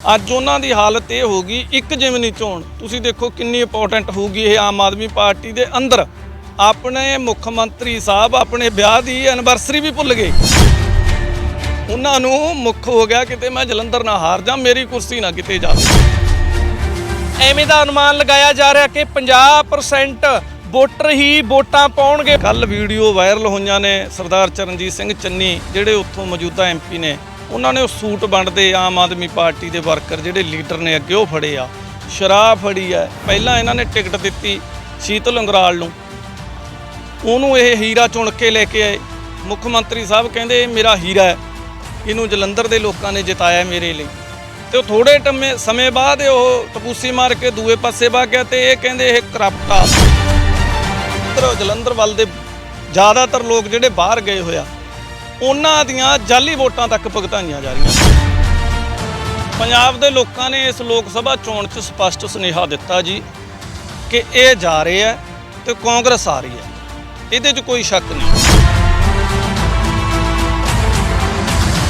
ਅੱਜ ਉਹਨਾਂ ਦੀ ਹਾਲਤ ਇਹ ਹੋਗੀ ਇੱਕ ਜਿਮਨੀ ਚੋਣ। ਤੁਸੀਂ ਦੇਖੋ ਕਿੰਨੀ ਇੰਪੋਰਟੈਂਟ ਹੋਊਗੀ ਇਹ ਆਮ ਆਦਮੀ ਪਾਰਟੀ ਦੇ ਅੰਦਰ। ਆਪਣੇ ਮੁੱਖ ਮੰਤਰੀ ਸਾਹਿਬ ਆਪਣੇ ਵਿਆਹ ਦੀ ਐਨਵਰਸਰੀ ਵੀ ਭੁੱਲ ਗਏ। ਉਹਨਾਂ ਨੂੰ ਮੁੱਖ ਹੋ ਗਿਆ ਕਿਤੇ ਮੈਂ ਜਲੰਧਰ ਨਾ ਹਾਰ ਜਾ ਮੇਰੀ ਕੁਰਸੀ ਨਾ ਕਿਤੇ ਜਾਵੇ ਐਵੇਂ ਦਾ ਅਨੁਮਾਨ ਲਗਾਇਆ ਜਾ ਰਿਹਾ ਕਿ 50% ਵੋਟਰ ਹੀ ਵੋਟਾਂ ਪਾਉਣਗੇ। ਕੱਲ ਵੀਡੀਓ ਵਾਇਰਲ ਹੋਈਆਂ ਨੇ ਸਰਦਾਰ ਚਰਨਜੀਤ ਸਿੰਘ ਚੰਨੀ ਜਿਹੜੇ ਉੱਥੋਂ ਮੌਜੂਦਾ ਐਮਪੀ ਨੇ। ਉਹਨਾਂ ਨੇ ਉਹ ਸੂਟ ਵੰਡਦੇ ਆਮ ਆਦਮੀ ਪਾਰਟੀ ਦੇ ਵਰਕਰ ਜਿਹੜੇ ਲੀਡਰ ਨੇ ਅੱਗੇ ਉਹ ਫੜੇ ਆ। ਸ਼ਰਾਬ ਫੜੀ ਆ। ਪਹਿਲਾਂ ਇਹਨਾਂ ਨੇ ਟਿਕਟ ਦਿੱਤੀ ਸ਼ੀਤਲ ਅੰਗਰਾਲ ਨੂੰ। ਉਹਨੂੰ ਇਹ ਹੀਰਾ ਚੁਣ ਕੇ ਲੈ ਕੇ ਆਏ। ਮੁੱਖ ਮੰਤਰੀ ਸਾਹਿਬ ਕਹਿੰਦੇ, ਇਹ ਮੇਰਾ ਹੀਰਾ ਹੈ। ਇਹਨੂੰ ਜਲੰਧਰ ਦੇ ਲੋਕਾਂ ਨੇ ਜਿਤਾਇਆ ਮੇਰੇ ਲਈ। ਤੇ ਉਹ ਥੋੜੇ ਟੰਮੇ ਸਮੇਂ ਬਾਅਦ ਉਹ ਟਪੂਸੀ ਮਾਰ ਕੇ ਦੂਏ ਪਾਸੇ ਵਗ ਗਿਆ ਤੇ ਇਹ ਕਹਿੰਦੇ, ਇਹ ਕਰਪਟ ਆ। ਜਲੰਧਰ ਵੱਲ ਦੇ ਜ਼ਿਆਦਾਤਰ ਲੋਕ ਜਿਹੜੇ ਬਾਹਰ ਗਏ ਹੋਇਆ ਉਹਨਾਂ ਦੀਆਂ ਜਾਲੀ ਵੋਟਾਂ ਤੱਕ ਭੁਗਤਾਈਆਂ ਜਾ ਰਹੀਆਂ ਪੰਜਾਬ ਦੇ ਲੋਕਾਂ ਨੇ ਇਸ ਲੋਕ ਸਭਾ ਚੋਣ 'ਚ ਸਪਸ਼ਟ ਸੁਨੇਹਾ ਦਿੱਤਾ ਜੀ ਕਿ ਇਹ ਜਾ ਰਹੇ ਹੈ ਤੇ ਕਾਂਗਰਸ ਆ ਰਹੀ ਹੈ। ਇਹਦੇ 'ਚ ਕੋਈ ਸ਼ੱਕ ਨਹੀਂ।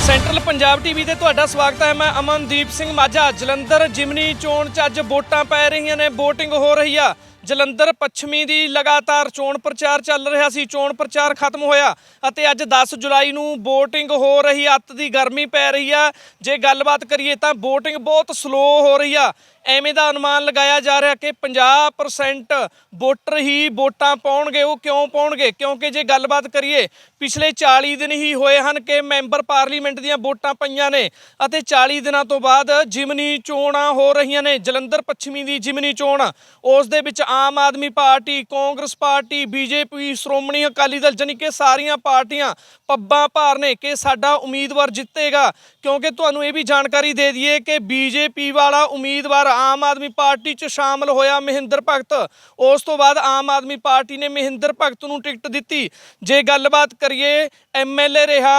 ਸੈਂਟਰਲ ਪੰਜਾਬ ਟੀਵੀ ਤੇ ਤੁਹਾਡਾ ਸਵਾਗਤ ਹੈ। ਮੈਂ ਅਮਨਦੀਪ ਸਿੰਘ ਮਾਝਾ। ਜਲੰਧਰ ਜਿਮਨੀ ਚੋਣ ਚ ਅੱਜ ਵੋਟਾਂ ਪੈ ਰਹੀਆਂ ਨੇ। VOTING ਹੋ ਰਹੀ ਆ। ਜਲੰਧਰ ਪੱਛਮੀ ਦੀ ਲਗਾਤਾਰ ਚੋਣ ਪ੍ਰਚਾਰ ਚੱਲ ਰਿਹਾ ਸੀ। ਚੋਣ ਪ੍ਰਚਾਰ ਖਤਮ ਹੋਇਆ ਅਤੇ ਅੱਜ 10 ਜੁਲਾਈ ਨੂੰ VOTING ਹੋ ਰਹੀ, ਅੱਤ ਦੀ ਗਰਮੀ ਪੈ ਰਹੀ ਆ। ਜੇ ਗੱਲਬਾਤ ਕਰੀਏ ਤਾਂ VOTING ਬਹੁਤ ਸਲੋ ਹੋ ਰਹੀ ਆ। ਐਵੇਂ ਦਾ ਅਨੁਮਾਨ ਲਗਾਇਆ ਜਾ ਰਿਹਾ ਕਿ 50% ਵੋਟਰ ਹੀ ਵੋਟਾਂ ਪਾਉਣਗੇ, ਉਹ ਕਿਉਂ ਪਾਉਣਗੇ? ਕਿਉਂਕਿ ਜੇ ਗੱਲਬਾਤ ਕਰੀਏ, ਪਿਛਲੇ 40 ਦਿਨ ਹੀ ਹੋਏ ਹਨ ਕਿ ਮੈਂਬਰ ਪਾਰਲੀਮੈਂਟ ਦੀਆਂ ਵੋਟਾਂ ਪਈਆਂ ਨੇ ਅਤੇ 40 ਦਿਨਾਂ ਤੋਂ ਬਾਅਦ ਜਿਮਨੀ ਚੋਣਾਂ ਹੋ ਰਹੀਆਂ ਨੇ, ਜਲੰਧਰ ਪੱਛਮੀ ਦੀ ਜਿਮਨੀ ਚੋਣ, ਉਸ ਦੇ ਵਿੱਚ Aam Aadmi party, Congress party, BJP, Shiromani Akali Dal, ਜਾਣੀ ਕਿ ਸਾਰੀਆਂ ਪਾਰਟੀਆਂ ਪੱਬਾਂ ਭਾਰ ਨੇ ਕਿ ਸਾਡਾ ਉਮੀਦਵਾਰ ਜਿੱਤੇਗਾ। ਕਿਉਂਕਿ ਤੁਹਾਨੂੰ ਇਹ ਵੀ ਜਾਣਕਾਰੀ ਦੇ ਦਈਏ ਕਿ ਬੀਜੇਪੀ ਵਾਲਾ ਉਮੀਦਵਾਰ ਆਮ ਆਦਮੀ ਪਾਰਟੀ 'ਚ ਸ਼ਾਮਲ ਹੋਇਆ ਮਹਿੰਦਰ ਭਗਤ। ਉਸ ਤੋਂ ਬਾਅਦ ਆਮ ਆਦਮੀ ਪਾਰਟੀ ਨੇ ਮਹਿੰਦਰ ਭਗਤ ਨੂੰ ਟਿਕਟ ਦਿੱਤੀ। ਜੇ ਗੱਲਬਾਤ ਕਰੀਏ ਐਮਐਲਏ ਰਿਹਾ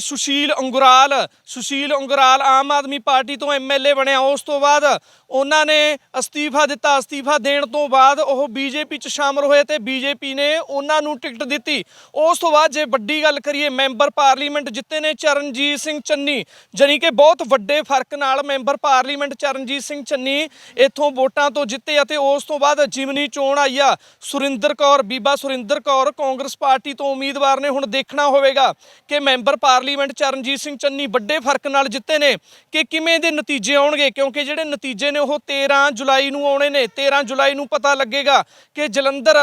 ਸੁਸ਼ੀਲ ਅੰਗੁਰਾਲ ਸੁਸ਼ੀਲ ਅੰਗੁਰਾਲ ਆਮ ਆਦਮੀ ਪਾਰਟੀ ਤੋਂ ਐਮਐਲਏ ਬਣਿਆ। ਉਸ ਤੋਂ ਬਾਅਦ ਉਹਨਾਂ ਨੇ ਅਸਤੀਫਾ ਦਿੱਤਾ। ਅਸਤੀਫਾ ਦੇਣ ਤੋਂ ਬਾਅਦ ਉਹ ਬੀਜੇਪੀ 'ਚ ਸ਼ਾਮਲ ਹੋਏ ਤੇ ਬੀਜੇਪੀ ਨੇ ਉਹਨਾਂ ਨੂੰ ਟਿਕਟ ਦਿੱਤੀ। ਉਸ ਤੋਂ ਬਾਅਦ ਜੇ ਵੱਡੀ ਗੱਲ ਕਰੀਏ, ਮੈਂਬਰ ਪਾਰਲੀਮੈਂਟ ਜਿੱਤੇ ਨੇ ਚਰਨਜੀਤ ਸਿੰਘ ਚੰਨੀ। ਜਾਣੀ ਕਿ ਬਹੁਤ ਵੱਡੇ ਫ਼ਰਕ ਨਾਲ ਮੈਂਬਰ ਪਾਰਲੀਮੈਂਟ ਚਰਨਜੀਤ ਸਿੰਘ ਚੰਨੀ ਇੱਥੋਂ ਵੋਟਾਂ ਤੋਂ ਜਿੱਤੇ ਅਤੇ ਉਸ ਤੋਂ ਬਾਅਦ ਜਿਮਨੀ ਚੋਣ ਆਈ ਆ। ਸੁਰਿੰਦਰ ਕੌਰ, ਬੀਬਾ ਸੁਰਿੰਦਰ ਕੌਰ ਕਾਂਗਰਸ ਪਾਰਟੀ ਤੋਂ ਉਮੀਦਵਾਰ ਨੇ ਹੁਣ ਦੇਖਣਾ ਹੋਵੇਗਾ ਕਿ ਮੈਂਬਰ ਪਾਰਲੀਮੈਂਟ ਚਰਨਜੀਤ ਸਿੰਘ ਚੰਨੀ ਵੱਡੇ ਫ਼ਰਕ ਨਾਲ ਜਿੱਤੇ ਨੇ ਕਿ ਕਿਵੇਂ ਦੇ ਨਤੀਜੇ ਆਉਣਗੇ? ਕਿਉਂਕਿ ਜਿਹੜੇ ਨਤੀਜੇ ਨੇ ਉਹ 13 ਜੁਲਾਈ ਨੂੰ ਆਉਣੇ ਨੇ। 13 ਜੁਲਾਈ ਨੂੰ ਪਤਾ ਲੱਗੇਗਾ ਕਿ ਜਲੰਧਰ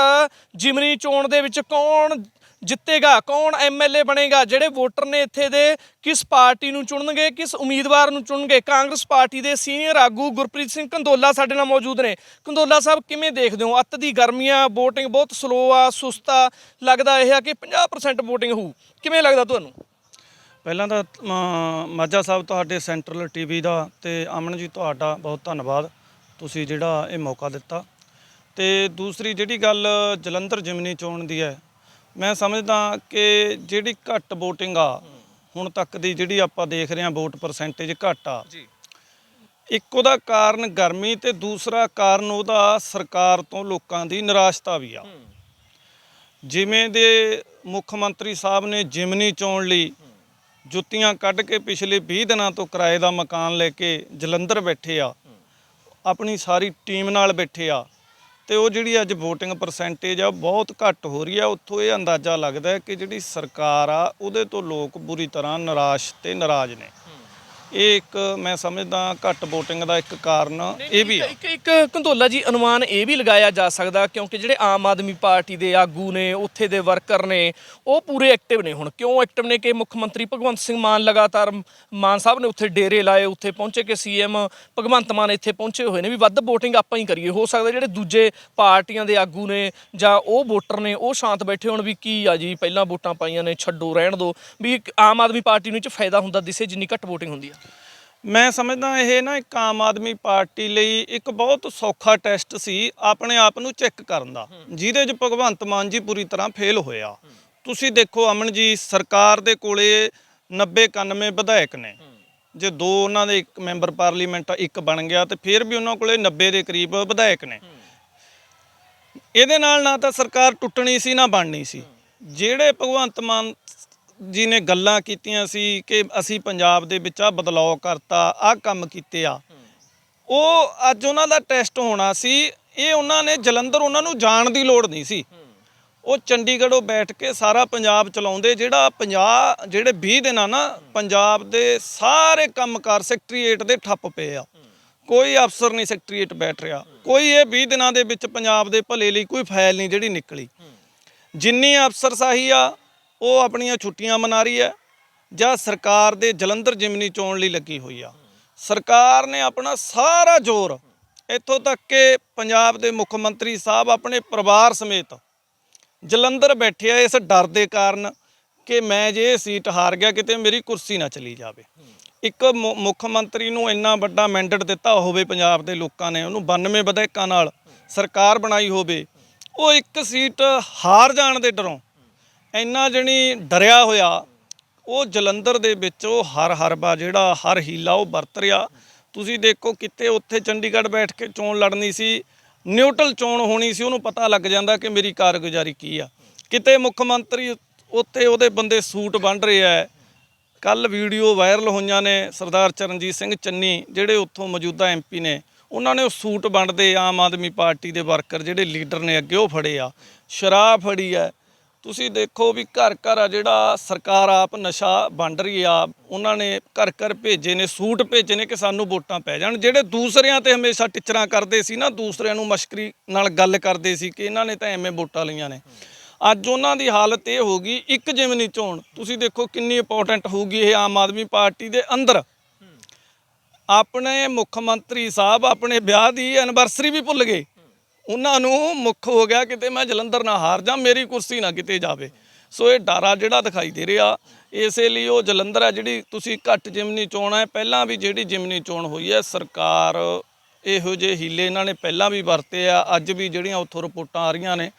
ਜਿਮਨੀ ਚੋਣ ਦੇ ਵਿੱਚ ਕੌਣ ਜਿੱਤੇਗਾ, ਕੌਣ ਐਮਐਲਏ ਬਣੇਗਾ, ਜਿਹੜੇ ਵੋਟਰ ਨੇ ਇੱਥੇ ਦੇ ਕਿਸ ਪਾਰਟੀ ਨੂੰ ਚੁਣਨਗੇ, ਕਿਸ ਉਮੀਦਵਾਰ ਨੂੰ ਚੁਣਨਗੇ। ਕਾਂਗਰਸ ਪਾਰਟੀ ਦੇ ਸੀਨੀਅਰ ਆਗੂ ਗੁਰਪ੍ਰੀਤ ਸਿੰਘ ਕੰਦੋਲਾ ਸਾਡੇ ਨਾਲ ਮੌਜੂਦ ਨੇ। ਕੰਦੋਲਾ ਸਾਹਿਬ, ਕਿਵੇਂ ਦੇਖਦੇ ਹੋ? ਅੱਤ ਦੀ ਗਰਮੀਆਂ VOTING ਬਹੁਤ ਸਲੋ ਆ, ਸੁਸਤ ਆ ਲੱਗਦਾ ਇਹ ਆ ਕਿ 50% VOTING ਹੋਊ। ਕਿਵੇਂ ਲੱਗਦਾ ਤੁਹਾਨੂੰ? ਪਹਿਲਾਂ ਤਾਂ ਮਾਝਾ ਸਾਹਿਬ ਤੁਹਾਡੇ ਸੈਂਟਰਲ ਟੀਵੀ ਦਾ ਤੇ ਅਮਨ ਜੀ ਤੁਹਾਡਾ ਬਹੁਤ ਧੰਨਵਾਦ। ਤੁਸੀਂ ਜਿਹੜਾ ਇਹ ਮੌਕਾ ਦਿੱਤਾ। ਤੇ ਦੂਸਰੀ ਜਿਹੜੀ ਗੱਲ ਜਲੰਧਰ ਜਿਮਨੀ ਚੋਣ ਦੀ ਹੈ ਮੈਂ ਸਮਝਦਾ ਕਿ ਜਿਹੜੀ ਘੱਟ VOTING ਆ ਹੁਣ ਤੱਕ ਦੀ ਜਿਹੜੀ ਆਪਾਂ ਦੇਖ ਰਹੇ ਹਾਂ ਵੋਟ ਪਰਸੈਂਟੇਜ ਘੱਟ ਆ। ਜੀ। ਇੱਕ ਉਹਦਾ ਕਾਰਨ ਗਰਮੀ ਤੇ ਦੂਸਰਾ ਕਾਰਨ ਉਹਦਾ ਸਰਕਾਰ ਤੋਂ ਲੋਕਾਂ ਦੀ ਨਿਰਾਸ਼ਤਾ ਵੀ ਆ। ਜਿਵੇਂ ਦੇ ਮੁੱਖ ਮੰਤਰੀ ਸਾਹਿਬ ਨੇ ਜਿਮਨੀ ਚੋਣ ਲਈ ਜੁੱਤੀਆਂ ਕੱਢ ਕੇ ਪਿਛਲੇ 20 ਦਿਨਾਂ ਤੋਂ ਕਿਰਾਏ ਦਾ ਮਕਾਨ ਲੈ ਕੇ ਜਲੰਧਰ ਬੈਠੇ ਆ। ਆਪਣੀ ਸਾਰੀ ਟੀਮ ਨਾਲ ਬੈਠੇ ਆ। ਤੇ ਉਹ ਜਿਹੜੀ ਅੱਜ VOTING ਪਰਸੈਂਟੇਜ ਆ, ਉਹ ਬਹੁਤ ਘੱਟ ਹੋ ਰਹੀ ਆ। ਉੱਥੋਂ ਇਹ ਅੰਦਾਜ਼ਾ ਲੱਗਦਾ ਕਿ ਜਿਹੜੀ ਸਰਕਾਰ ਆ, ਉਹਦੇ ਤੋਂ ਲੋਕ ਬੁਰੀ ਤਰ੍ਹਾਂ ਨਿਰਾਸ਼ ਤੇ ਨਾਰਾਜ਼ ਨੇ। ਇਹ ਇੱਕ ਮੈਂ ਸਮਝਦਾ ਘੱਟ VOTING ਦਾ ਇੱਕ ਕਾਰਨ ਇਹ ਵੀ ਆ। ਇੱਕ ਇੱਕ ਕੰਦੋਲਾ ਜੀ ਅਨੁਮਾਨ ਇਹ ਵੀ ਲਗਾਇਆ ਜਾ ਸਕਦਾ ਕਿਉਂਕਿ ਜਿਹੜੇ ਆਮ ਆਦਮੀ ਪਾਰਟੀ ਦੇ ਆਗੂ ਨੇ ਉੱਥੇ ਦੇ ਵਰਕਰ ਨੇ ਉਹ ਪੂਰੇ ਐਕਟਿਵ ਨੇ ਹੁਣ। ਕਿਉਂ ਐਕਟਿਵ ਨੇ ਕਿ ਮੁੱਖ ਮੰਤਰੀ ਭਗਵੰਤ ਸਿੰਘ ਮਾਨ ਲਗਾਤਾਰ ਮਾਨ ਸਾਹਿਬ ਨੇ ਉੱਥੇ ਡੇਰੇ ਲਾਏ ਉੱਥੇ ਪਹੁੰਚੇ ਕਿ ਸੀਐਮ ਭਗਵੰਤ ਮਾਨ ਇੱਥੇ ਪਹੁੰਚੇ ਹੋਏ ਨੇ ਵੀ ਵੱਧ VOTING ਆਪਾਂ ਹੀ ਕਰੀਏ। ਹੋ ਸਕਦਾ ਜਿਹੜੇ ਦੂਜੇ ਪਾਰਟੀਆਂ ਦੇ ਆਗੂ ਨੇ ਜਾਂ ਉਹ ਵੋਟਰ ਨੇ ਉਹ ਸ਼ਾਂਤ ਬੈਠੇ ਹੋਣ ਵੀ ਕੀ ਆ ਜੀ ਪਹਿਲਾਂ ਵੋਟਾਂ ਪਾਈਆਂ ਨੇ ਛੱਡੋ ਰਹਿਣ ਦਿਓ ਵੀ ਆਮ ਆਦਮੀ ਪਾਰਟੀ ਨੂੰ ਇਹ ਚ ਫਾਇਦਾ ਹੁੰਦਾ ਦਿਸੇ ਜਿੰਨੀ ਘੱਟ VOTING ਹੁੰਦੀ ਆ। ਮੈਂ ਸਮਝਦਾ ਇਹ ਨਾ ਇੱਕ ਆਮ ਆਦਮੀ ਪਾਰਟੀ ਲਈ ਇੱਕ ਬਹੁਤ ਸੌਖਾ ਟੈਸਟ ਸੀ ਆਪਣੇ ਆਪ ਨੂੰ ਚੈੱਕ ਕਰਨ ਦਾ, ਜਿਹਦੇ 'ਚ ਭਗਵੰਤ ਮਾਨ ਜੀ ਪੂਰੀ ਤਰ੍ਹਾਂ ਫੇਲ ਹੋਇਆ। ਤੁਸੀਂ ਦੇਖੋ ਅਮਨ ਜੀ, ਸਰਕਾਰ ਦੇ ਕੋਲੇ 90 91 ਵਿਧਾਇਕ ਨੇ। ਜੇ ਦੋ ਉਹਨਾਂ ਦੇ ਇੱਕ ਮੈਂਬਰ ਪਾਰਲੀਮੈਂਟ ਇੱਕ ਬਣ ਗਿਆ ਤੇ ਫਿਰ ਵੀ ਉਹਨਾਂ ਕੋਲੇ 90 ਦੇ ਕਰੀਬ ਵਿਧਾਇਕ ਨੇ। ਇਹਦੇ ਨਾਲ ਨਾ ਤਾਂ ਸਰਕਾਰ ਟੁੱਟਣੀ ਸੀ ਨਾ ਬਣਨੀ ਸੀ। ਜਿਹੜੇ ਭਗਵੰਤ ਮਾਨ ਜੀ ਨੇ ਗੱਲਾਂ ਕੀਤੀਆਂ ਸੀ ਕਿ ਅਸੀਂ ਪੰਜਾਬ ਦੇ ਵਿੱਚ ਆ ਬਦਲਾਅ ਕਰਤਾ ਆ ਕੰਮ ਕੀਤੇ ਆ। ਉਹ ਅੱਜ ਉਹਨਾਂ ਦਾ ਟੈਸਟ ਹੋਣਾ ਸੀ, ਇਹ ਉਹਨਾਂ ਨੇ ਜਲੰਧਰ ਉਹਨਾਂ ਨੂੰ ਜਾਣ ਦੀ ਲੋੜ ਨਹੀਂ ਸੀ। ਉਹ ਚੰਡੀਗੜ੍ਹੋਂ ਬੈਠ ਕੇ ਸਾਰਾ ਪੰਜਾਬ ਚਲਾਉਂਦੇ, ਜਿਹੜਾ 50 ਜਿਹੜੇ 20 ਦਿਨ ਆ ਨਾ, ਪੰਜਾਬ ਦੇ ਸਾਰੇ ਕੰਮਕਾਰ ਸੈਕਟਰੀਏਟ ਦੇ ਠੱਪ ਪਏ ਆ। ਕੋਈ ਅਫਸਰ ਨਹੀਂ ਸੈਕਟਰੀਏਟ ਬੈਠ ਰਿਹਾ। ਕੋਈ ਇਹ 20 ਦਿਨਾਂ ਦੇ ਵਿੱਚ ਪੰਜਾਬ ਦੇ ਭਲੇ ਲਈ ਕੋਈ ਫਾਈਲ ਨਹੀਂ ਜਿਹੜੀ ਨਿਕਲੀ। ਜਿੰਨੀ ਅਫਸਰਸ਼ਾਹੀ ਆ ਉਹ ਆਪਣੀਆਂ ਛੁੱਟੀਆਂ ਮਨਾ ਰਹੀ ਹੈ ਜਾਂ ਸਰਕਾਰ ਦੇ ਜਲੰਧਰ ਜਿਮਨੀ ਚੋਣ ਲਈ ਲੱਗੀ ਹੋਈ ਆ। ਸਰਕਾਰ ਨੇ ਆਪਣਾ ਸਾਰਾ ਜ਼ੋਰ ਇੱਥੋਂ ਤੱਕ ਕਿ ਪੰਜਾਬ ਦੇ ਮੁੱਖ ਮੰਤਰੀ ਸਾਹਿਬ ਆਪਣੇ ਪਰਿਵਾਰ ਸਮੇਤ ਜਲੰਧਰ ਬੈਠੇ ਆ ਇਸ ਡਰ ਦੇ ਕਾਰਨ ਕਿ ਮੈਂ ਜੇ ਸੀਟ ਹਾਰ ਗਿਆ, ਕਿਤੇ ਮੇਰੀ ਕੁਰਸੀ ਨਾ ਚਲੀ ਜਾਵੇ। ਇੱਕ ਮੁੱਖ ਮੰਤਰੀ ਨੂੰ ਇੰਨਾ ਵੱਡਾ ਮੈਂਡੇਟ ਦਿੱਤਾ ਹੋਵੇ ਪੰਜਾਬ ਦੇ ਲੋਕਾਂ ਨੇ, ਉਹਨੂੰ 92 ਵਿਧਾਇਕਾਂ ਨਾਲ ਸਰਕਾਰ ਬਣਾਈ ਹੋਵੇ, ਉਹ ਇੱਕ ਸੀਟ ਹਾਰ ਜਾਣ ਦੇ ਡਰੋਂ ਇੰਨਾ ਜਣੀ ਡਰਿਆ ਹੋਇਆ, ਉਹ ਜਲੰਧਰ ਦੇ ਵਿੱਚ ਉਹ ਹਰ ਹਰਬਾ ਜਿਹੜਾ, ਹਰ ਹੀਲਾ ਉਹ ਵਰਤ ਰਿਹਾ। ਤੁਸੀਂ ਦੇਖੋ ਕਿਤੇ ਉੱਥੇ ਚੰਡੀਗੜ੍ਹ ਬੈਠ ਕੇ ਚੋਣ ਲੜਨੀ ਸੀ, ਨਿਊਟਰਲ ਚੋਣ ਹੋਣੀ ਸੀ, ਉਹਨੂੰ ਪਤਾ ਲੱਗ ਜਾਂਦਾ ਕਿ ਮੇਰੀ ਕਾਰਗੁਜ਼ਾਰੀ ਕੀ ਆ। ਕਿਤੇ ਮੁੱਖ ਮੰਤਰੀ ਉੱਥੇ ਉਹਦੇ ਬੰਦੇ ਸੂਟ ਵੰਡ ਰਿਹਾ ਹੈ। ਕੱਲ ਵੀਡੀਓ ਵਾਇਰਲ ਹੋਈਆਂ ਨੇ ਸਰਦਾਰ ਚਰਨਜੀਤ ਸਿੰਘ ਚੰਨੀ, ਜਿਹੜੇ ਉੱਥੋਂ ਮੌਜੂਦਾ ਐਮਪੀ ਨੇ। ਉਹਨਾਂ ਨੇ ਉਹ ਸੂਟ ਵੰਡਦੇ ਆਮ ਆਦਮੀ ਪਾਰਟੀ ਦੇ ਵਰਕਰ, ਜਿਹੜੇ ਲੀਡਰ ਨੇ ਅੱਗੇ ਉਹ ਫੜੇ ਆ। ਸ਼ਰਾਬ ਫੜੀ ਹੈ ਤੁਸੀਂ ਦੇਖੋ ਵੀ ਘਰ ਘਰ ਆ ਜਿਹੜਾ ਸਰਕਾਰ ਆਪ ਨਸ਼ਾ ਵੰਡ ਰਹੀ ਆ, ਉਹਨਾਂ ਨੇ ਘਰ ਘਰ ਭੇਜੇ ਨੇ, ਸੂਟ ਭੇਜੇ ਨੇ ਕਿ ਸਾਨੂੰ ਵੋਟਾਂ ਪੈ ਜਾਣ। ਜਿਹੜੇ ਦੂਸਰਿਆਂ ਤੇ ਹਮੇਸ਼ਾ ਟਿਚਰਾਂ ਕਰਦੇ ਸੀ ਨਾ, ਦੂਸਰਿਆਂ ਨੂੰ ਮਸ਼ਕਰੀ ਨਾਲ ਗੱਲ ਕਰਦੇ ਸੀ ਕਿ ਇਹਨਾਂ ਨੇ ਤਾਂ ਐਵੇਂ ਵੋਟਾਂ ਲਈਆਂ ਨੇ। ਅੱਜ ਉਹਨਾਂ ਦੀ ਹਾਲਤ ਇਹ ਹੋ ਗਈ, ਇੱਕ ਜਿਮਨੀ ਚੋਣ। ਤੁਸੀਂ ਦੇਖੋ ਕਿੰਨੀ ਇੰਪੋਰਟੈਂਟ ਹੋਊਗੀ ਇਹ ਆਮ ਆਦਮੀ ਪਾਰਟੀ ਦੇ ਅੰਦਰ। ਆਪਣੇ ਮੁੱਖ ਮੰਤਰੀ ਸਾਹਿਬ ਆਪਣੇ ਵਿਆਹ ਦੀ ਐਨਵਰਸਰੀ ਵੀ ਭੁੱਲ ਗਏ। ਉਹਨਾਂ ਨੂੰ ਮੁੱਖ ਹੋ ਗਿਆ ਕਿਤੇ ਮੈਂ ਜਲੰਧਰ ਨਾ ਹਾਰ ਜਾ ਮੇਰੀ ਕੁਰਸੀ ਨਾ ਕਿਤੇ ਜਾਵੇ। ਸੋ ਇਹ ਡਾਰਾ ਜਿਹੜਾ ਦਿਖਾਈ ਦੇ ਰਿਹਾ, ਇਸੇ ਲਈ ਉਹ ਜਲੰਧਰ ਹੈ ਜਿਹੜੀ ਤੁਸੀਂ ਘੱਟ ਜਿਮਨੀ ਚੋਣ ਹੈ। ਪਹਿਲਾਂ ਵੀ ਜਿਹੜੀ ਜਿਮਨੀ ਚੋਣ ਹੋਈ ਹੈ, ਸਰਕਾਰ ਇਹੋ ਜਿਹੇ ਹੀਲੇ ਇਹਨਾਂ ਨੇ ਪਹਿਲਾਂ ਵੀ ਵਰਤੇ ਆ, ਅੱਜ ਵੀ ਜਿਹੜੀਆਂ ਉੱਥੋਂ ਰਿਪੋਰਟਾਂ ਆ ਰਹੀਆਂ ਨੇ।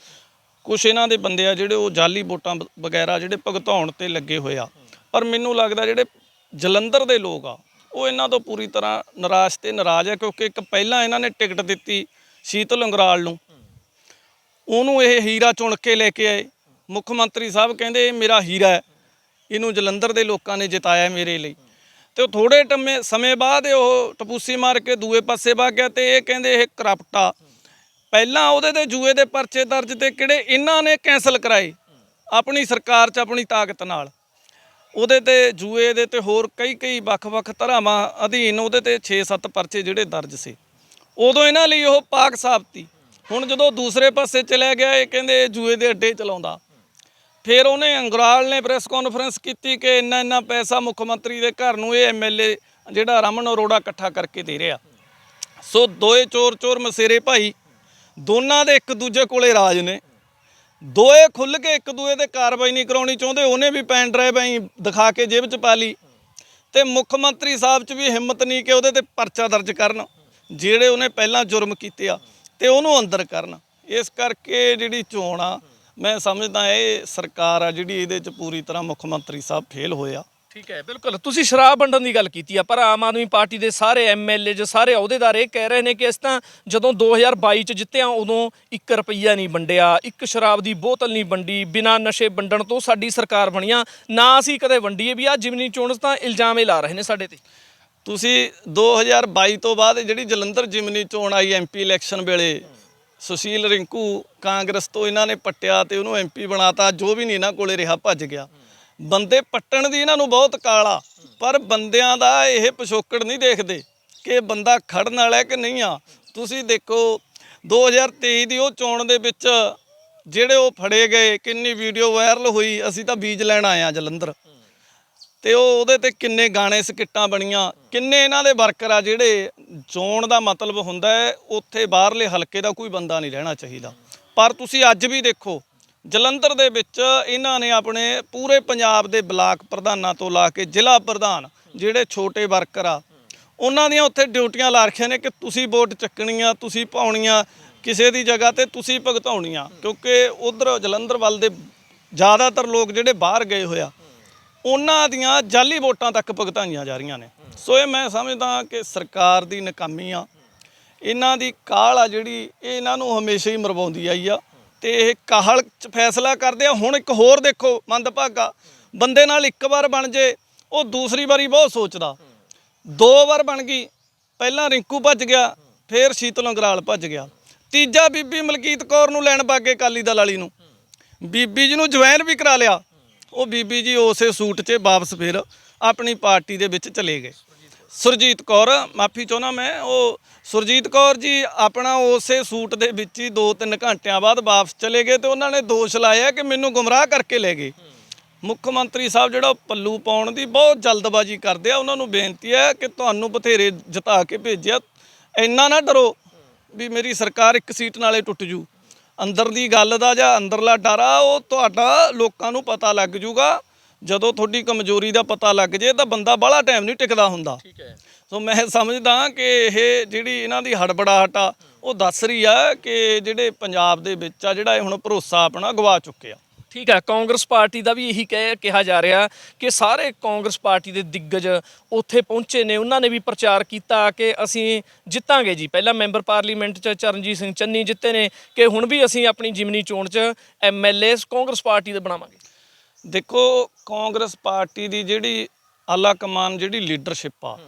ਕੁਛ ਇਹਨਾਂ ਦੇ ਬੰਦੇ ਆ ਜਿਹੜੇ ਉਹ ਜਾਲੀ ਵੋਟਾਂ ਬ- ਵਗੈਰਾ ਜਿਹੜੇ ਭਗਤਾਉਣ ਤੇ ਲੱਗੇ ਹੋਏ ਆ। ਪਰ ਮੈਨੂੰ ਲੱਗਦਾ ਜਿਹੜੇ ਜਲੰਧਰ ਦੇ ਲੋਕ ਆ, ਉਹ ਇਹਨਾਂ ਤੋਂ ਪੂਰੀ ਤਰ੍ਹਾਂ ਨਿਰਾਸ਼ ਤੇ ਨਾਰਾਜ਼ ਹੈ ਕਿਉਂਕਿ ਇੱਕ ਪਹਿਲਾਂ ਇਹਨਾਂ ਨੇ ਟਿਕਟ ਦਿੱਤੀ ਸ਼ੀਤਲ ਅੰਗਰਾਲ ਨੂੰ। ਉਹਨੂੰ ਇਹ ਹੀਰਾ ਚੁਣ ਕੇ ਲੈ ਕੇ ਆਏ। ਮੁੱਖ ਮੰਤਰੀ ਸਾਹਿਬ ਕਹਿੰਦੇ, ਇਹ ਮੇਰਾ ਹੀਰਾ ਹੈ। ਇਹਨੂੰ ਜਲੰਧਰ ਦੇ ਲੋਕਾਂ ਨੇ ਜਿਤਾਇਆ ਮੇਰੇ ਲਈ। ਤੇ ਉਹ ਥੋੜੇ ਟੰਮੇ ਸਮੇਂ ਬਾਅਦ ਉਹ ਟਪੂਸੀ ਮਾਰ ਕੇ ਦੂਏ ਪਾਸੇ ਵਗ ਗਿਆ ਤੇ ਇਹ ਕਹਿੰਦੇ, ਇਹ ਕਰਪਟ। ਆ ਪਹਿਲਾਂ ਉਹਦੇ ਤੇ ਜੂਏ ਦੇ ਪਰਚੇ ਦਰਜ ਤੇ ਕਿਹੜੇ ਇਹਨਾਂ ਨੇ ਕੈਨਸਲ ਕਰਾਏ? ਆਪਣੀ ਸਰਕਾਰ 'ਚ ਆਪਣੀ ਤਾਕਤ ਨਾਲ। ਉਹਦੇ ਤੇ ਜੂਏ ਦੇ ਤੇ ਹੋਰ ਕਈ ਕਈ ਵੱਖ-ਵੱਖ ਧਰਾਵਾਂ ਅਧੀਨ ਉਹਦੇ ਤੇ 6-7 ਪਰਚੇ ਜਿਹੜੇ ਦਰਜ ਸੀ। ਉਦੋਂ ਇਹਨਾਂ ਲਈ ਉਹ ਪਾਕ ਸਾਬਤੀ ਹੁਣ ਜਦੋਂ ਦੂਸਰੇ ਪਾਸੇ ਚਲਿਆ ਗਿਆ, ਇਹ ਕਹਿੰਦੇ ਇਹ ਜੂਏ ਦੇ ਅੱਡੇ ਚਲਾਉਂਦਾ। ਫਿਰ ਉਹਨੇ ਅੰਗਰਾਲ ਨੇ ਪ੍ਰੈਸ ਕਾਨਫਰੰਸ ਕੀਤੀ ਕਿ ਇੰਨਾ ਇੰਨਾ ਪੈਸਾ ਮੁੱਖ ਮੰਤਰੀ ਦੇ ਘਰ ਨੂੰ ਇਹ ਐਮਐਲਏ ਜਿਹੜਾ ਰਮਨ ਅਰੋੜਾ ਇਕੱਠਾ ਕਰਕੇ ਦੇ ਰਿਹਾ। ਸੋ ਦੋਏ ਚੋਰ ਚੋਰ ਮਸੇਰੇ ਭਾਈ, ਦੋਨਾਂ ਦੇ ਇੱਕ ਦੂਜੇ ਕੋਲੇ ਰਾਜ ਨੇ। ਦੋਏ ਖੁੱਲ ਕੇ ਇੱਕ ਦੂਏ ਤੇ ਕਾਰਵਾਈ ਨਹੀਂ ਕਰਾਉਣੀ ਚਾਹੁੰਦੇ, ਉਹਨੇ ਵੀ ਪੈਨ ਡਰਾਈਵ ਐਂ ਦਿਖਾ ਕੇ ਜੇਬ 'ਚ ਪਾ ਲਈ। ਤੇ ਮੁੱਖ ਮੰਤਰੀ ਸਾਹਿਬ 'ਚ ਵੀ ਹਿੰਮਤ ਨਹੀਂ ਕਿ ਉਹਦੇ ਤੇ ਪਰਚਾ ਦਰਜ ਕਰਨ। ਜਿਹੜੇ ਉਹਨੇ ਪਹਿਲਾਂ ਜੁਰਮ ਕੀਤੇ ਆ ਤੇ ਉਹਨੂੰ ਅੰਦਰ ਕਰਨ। ਇਸ ਕਰਕੇ ਜਿਹੜੀ ਚੋਣ ਆ, ਮੈਂ ਸਮਝਦਾ ਇਹ ਸਰਕਾਰ ਆ ਜਿਹੜੀ ਇਹਦੇ 'ਚ ਪੂਰੀ ਤਰ੍ਹਾਂ ਮੁੱਖ ਮੰਤਰੀ ਸਾਹਿਬ ਫੇਲ ਹੋਇਆ ਠੀਕ ਹੈ, ਬਿਲਕੁਲ। ਤੁਸੀਂ ਸ਼ਰਾਬ ਵੰਡਣ ਦੀ ਗੱਲ ਕੀਤੀ ਆ, ਪਰ ਆਮ ਆਦਮੀ ਪਾਰਟੀ ਦੇ ਸਾਰੇ ਐਮਐਲਏ ਜੋ ਸਾਰੇ ਅਹੁਦੇਦਾਰ ਇਹ ਕਹਿ ਰਹੇ ਨੇ ਕਿ ਇਸ ਤਾਂ ਜਦੋਂ 2022 ਚ ਜਿੱਤਿਆ ਉਦੋਂ 1 ਰੁਪਈਆ ਨਹੀਂ ਵੰਡਿਆ, ਇੱਕ ਸ਼ਰਾਬ ਦੀ ਬੋਤਲ ਨਹੀਂ ਵੰਡੀ, ਬਿਨਾਂ ਨਸ਼ੇ ਵੰਡਣ ਤੋਂ ਸਾਡੀ ਸਰਕਾਰ ਬਣੀਆਂ ਨਾ ਅਸੀਂ ਕਦੇ ਵੰਡੀਏ ਵੀ ਆ, ਜਿਮਨੀ ਚੋਣ 'ਚ ਤਾਂ ਇਲਜ਼ਾਮ ਇਹ ਲਾ ਰਹੇ ਨੇ ਸਾਡੇ ਤੇ। ਤੁਸੀਂ 2022 ਤੋਂ ਬਾਅਦ ਜਿਹੜੀ ਜਲੰਧਰ ਜਿਮਨੀ ਚੋਣ ਆਈ ਐਮਪੀ ਇਲੈਕਸ਼ਨ ਵੇਲੇ, ਸੁਸ਼ੀਲ ਰਿੰਕੂ ਕਾਂਗਰਸ ਤੋਂ ਇਹਨਾਂ ਨੇ ਪੱਟਿਆ ਤੇ ਉਹਨੂੰ ਐਮਪੀ ਬਣਾਤਾ, ਜੋ ਵੀ ਨਹੀਂ ਇਹਨਾਂ ਕੋਲੇ ਰਿਹਾ ਭੱਜ ਗਿਆ। ਬੰਦੇ ਪੱਟਣ ਦੀ ਇਹਨਾਂ ਨੂੰ ਬਹੁਤ ਕਾਲਾ, ਪਰ ਬੰਦਿਆਂ ਦਾ ਇਹ ਪਿਛੋਕੜ ਨਹੀਂ ਦੇਖਦੇ ਕਿ ਬੰਦਾ ਖੜਨ ਵਾਲਾ ਕਿ ਨਹੀਂ ਆ। ਤੁਸੀਂ ਦੇਖੋ 2023 ਦੀ ਉਹ ਚੋਣ ਦੇ ਵਿੱਚ ਜਿਹੜੇ ਉਹ ਫੜੇ ਗਏ, ਕਿੰਨੀ ਵੀਡੀਓ ਵਾਇਰਲ ਹੋਈ, ਅਸੀਂ ਤਾਂ ਬੀਜ ਲੈਣ ਆਏ ਆ ਜਲੰਧਰ। ਤੇ ਉਹ ਉਹਦੇ ਤੇ ਕਿੰਨੇ ਗਾਣੇ ਸਕਿੱਟਾਂ ਬਣੀਆਂ, ਕਿੰਨੇ ਇਹਨਾਂ ਦੇ ਵਰਕਰ ਆ ਜਿਹੜੇ ਚੋਣ ਦਾ ਮਤਲਬ ਹੁੰਦਾ ਹੈ, ਉੱਥੇ ਬਾਹਰਲੇ ਹਲਕੇ ਦਾ ਕੋਈ ਬੰਦਾ ਨਹੀਂ ਰਹਿਣਾ ਚਾਹੀਦਾ। ਪਰ ਤੁਸੀਂ ਅੱਜ ਵੀ ਦੇਖੋ, ਜਲੰਧਰ ਦੇ ਵਿੱਚ ਇਹਨਾਂ ਨੇ ਆਪਣੇ ਪੂਰੇ ਪੰਜਾਬ ਦੇ ਬਲਾਕ ਪ੍ਰਧਾਨਾਂ ਤੋਂ ਲਾ ਕੇ ਜ਼ਿਲ੍ਹਾ ਪ੍ਰਧਾਨ ਜਿਹੜੇ ਛੋਟੇ ਵਰਕਰ ਆ, ਉਹਨਾਂ ਦੀਆਂ ਉੱਥੇ ਡਿਊਟੀਆਂ ਲਾ ਰੱਖੀਆਂ ਨੇ ਕਿ ਤੁਸੀਂ ਵੋਟ ਚੱਕਣੀਆਂ, ਤੁਸੀਂ ਪਾਉਣੀਆਂ ਕਿਸੇ ਦੀ ਜਗ੍ਹਾ ਤੇ ਤੁਸੀਂ ਭੁਗਤਾਉਣੀਆਂ। ਕਿਉਂਕਿ ਉਧਰ ਜਲੰਧਰ ਵੱਲ ਦੇ ਜ਼ਿਆਦਾਤਰ ਲੋਕ ਜਿਹੜੇ ਬਾਹਰ ਗਏ ਹੋਇਆ ਉਹਨਾਂ ਦੀਆਂ ਜਾਲੀ ਵੋਟਾਂ ਤੱਕ ਭੁਗਤਾਈਆਂ ਜਾ ਰਹੀਆਂ ਨੇ। ਸੋ ਇਹ ਮੈਂ ਸਮਝਦਾ ਕਿ ਸਰਕਾਰ ਦੀ ਨਾਕਾਮੀ ਆ। ਇਹਨਾਂ ਦੀ ਕਾਹਲ ਆ ਜਿਹੜੀ, ਇਹ ਇਹਨਾਂ ਨੂੰ ਹਮੇਸ਼ਾ ਹੀ ਮਰਵਾਉਂਦੀ ਆਈ ਆ। ਤੇ ਇਹ ਕਾਹਲ ਚ ਫੈਸਲਾ ਕਰਦੇ ਆ। ਹੁਣ ਇੱਕ ਹੋਰ ਦੇਖੋ, ਮੰਦਭਾਗਾ। ਬੰਦੇ ਨਾਲ ਇੱਕ ਵਾਰ ਬਣ ਜੇ, ਉਹ ਦੂਸਰੀ ਵਾਰੀ ਬਹੁਤ ਸੋਚਦਾ। ਦੋ ਵਾਰ ਬਣ ਗਈ, ਪਹਿਲਾਂ ਰਿੰਕੂ ਭੱਜ ਗਿਆ, ਫੇਰ ਸ਼ੀਤਲ ਅੰਗਰਾਲ ਭੱਜ ਗਿਆ। ਤੀਜਾ ਬੀਬੀ ਮਲਕੀਤ ਕੌਰ ਨੂੰ ਲੈਣ ਬਾਗੇ ਕਾਲੀ ਦਲ ਵਾਲੀ ਨੂੰ। ਬੀਬੀ ਜੀ ਨੂੰ ਜੁਆਇਨ ਵੀ ਕਰਾ ਲਿਆ। ਉਹ ਬੀਬੀ ਜੀ ਉਸੇ ਸੂਟ 'ਚ ਵਾਪਸ ਫਿਰ ਆਪਣੀ ਪਾਰਟੀ ਦੇ ਵਿੱਚ ਚਲੇ ਗਏ। ਸੁਰਜੀਤ ਕੌਰ, ਮਾਫੀ ਚਾਹੁੰਦਾ ਮੈਂ, ਉਹ ਸੁਰਜੀਤ ਕੌਰ ਜੀ ਆਪਣਾ ਉਸੇ ਸੂਟ ਦੇ ਵਿੱਚ ਹੀ 2-3 ਘੰਟਿਆਂ ਬਾਅਦ ਵਾਪਸ ਚਲੇ ਗਏ ਤੇ ਉਹਨਾਂ ਨੇ ਦੋਸ਼ ਲਾਇਆ ਕਿ ਮੈਨੂੰ ਗੁੰਮਰਾਹ ਕਰਕੇ ਲੈ ਗਏ। ਮੁੱਖ ਮੰਤਰੀ ਸਾਹਿਬ ਜਿਹੜਾ ਉਹ ਪੱਲੂ ਪਾਉਣ ਦੀ ਬਹੁਤ ਜਲਦਬਾਜ਼ੀ ਕਰਦੇ ਆ, ਉਹਨਾਂ ਨੂੰ ਬੇਨਤੀ ਹੈ ਕਿ ਤੁਹਾਨੂੰ ਬਥੇਰੇ ਜਿਤਾ ਕੇ ਭੇਜਿਆ। ਇੰਨਾ ਨਾ ਡਰੋ ਵੀ ਮੇਰੀ ਸਰਕਾਰ ਇੱਕ ਸੀਟ ਨਾਲੇ ਟੁੱਟ ਜੂ। ਅੰਦਰ ਦੀ ਗੱਲ ਦਾ ਜਾਂ ਅੰਦਰਲਾ ਡਰ ਆ ਉਹ ਤੁਹਾਡਾ ਲੋਕਾਂ ਨੂੰ ਪਤਾ ਲੱਗ ਜੂਗਾ। ਜਦੋਂ ਤੁਹਾਡੀ ਕਮਜ਼ੋਰੀ ਦਾ ਪਤਾ ਲੱਗ ਜੇ ਤਾਂ ਬੰਦਾ ਬਾਹਲਾ ਟਾਈਮ ਨਹੀਂ ਟਿਕਦਾ ਹੁੰਦਾ। ਠੀਕ ਹੈ। ਸੋ ਮੈਂ ਸਮਝਦਾ ਕਿ ਇਹ ਜਿਹੜੀ ਇਹਨਾਂ ਦੀ ਹੜਬੜਾਹਟ ਆ ਉਹ ਦੱਸ ਰਹੀ ਆ ਕਿ ਜਿਹੜੇ ਪੰਜਾਬ ਦੇ ਵਿੱਚ ਆ ਜਿਹੜਾ ਇਹ ਹੁਣ ਭਰੋਸਾ ਆਪਣਾ ਗਵਾ ਚੁੱਕੇ ਆ। ਠੀਕ ਹੈ ਕਾਂਗਰਸ ਪਾਰਟੀ ਦਾ ਵੀ ਇਹੀ ਕਹਿ ਕਿਹਾ ਜਾ ਰਿਹਾ ਕਿ ਸਾਰੇ ਕਾਂਗਰਸ ਪਾਰਟੀ ਦੇ ਦਿੱਗਜ ਉੱਥੇ ਪਹੁੰਚੇ ਨੇ ਉਹਨਾਂ ਨੇ ਵੀ ਪ੍ਰਚਾਰ ਕੀਤਾ ਕਿ ਅਸੀਂ ਜਿੱਤਾਂਗੇ ਜੀ। ਪਹਿਲਾਂ ਮੈਂਬਰ ਪਾਰਲੀਮੈਂਟ ਚ ਚਰਨਜੀਤ ਸਿੰਘ ਚੰਨੀ ਜਿੱਤੇ ਨੇ ਕਿ ਹੁਣ ਵੀ ਅਸੀਂ ਆਪਣੀ ਜਿਮਨੀ ਚੋਣ ਚ ਐਮਐਲਏ ਕਾਂਗਰਸ ਪਾਰਟੀ ਦੇ ਬਣਾਵਾਂਗੇ। ਦੇਖੋ ਕਾਂਗਰਸ ਪਾਰਟੀ ਦੀ ਜਿਹੜੀ ਆਲਾ ਕਮਾਨ ਜਿਹੜੀ ਲੀਡਰਸ਼ਿਪ ਆ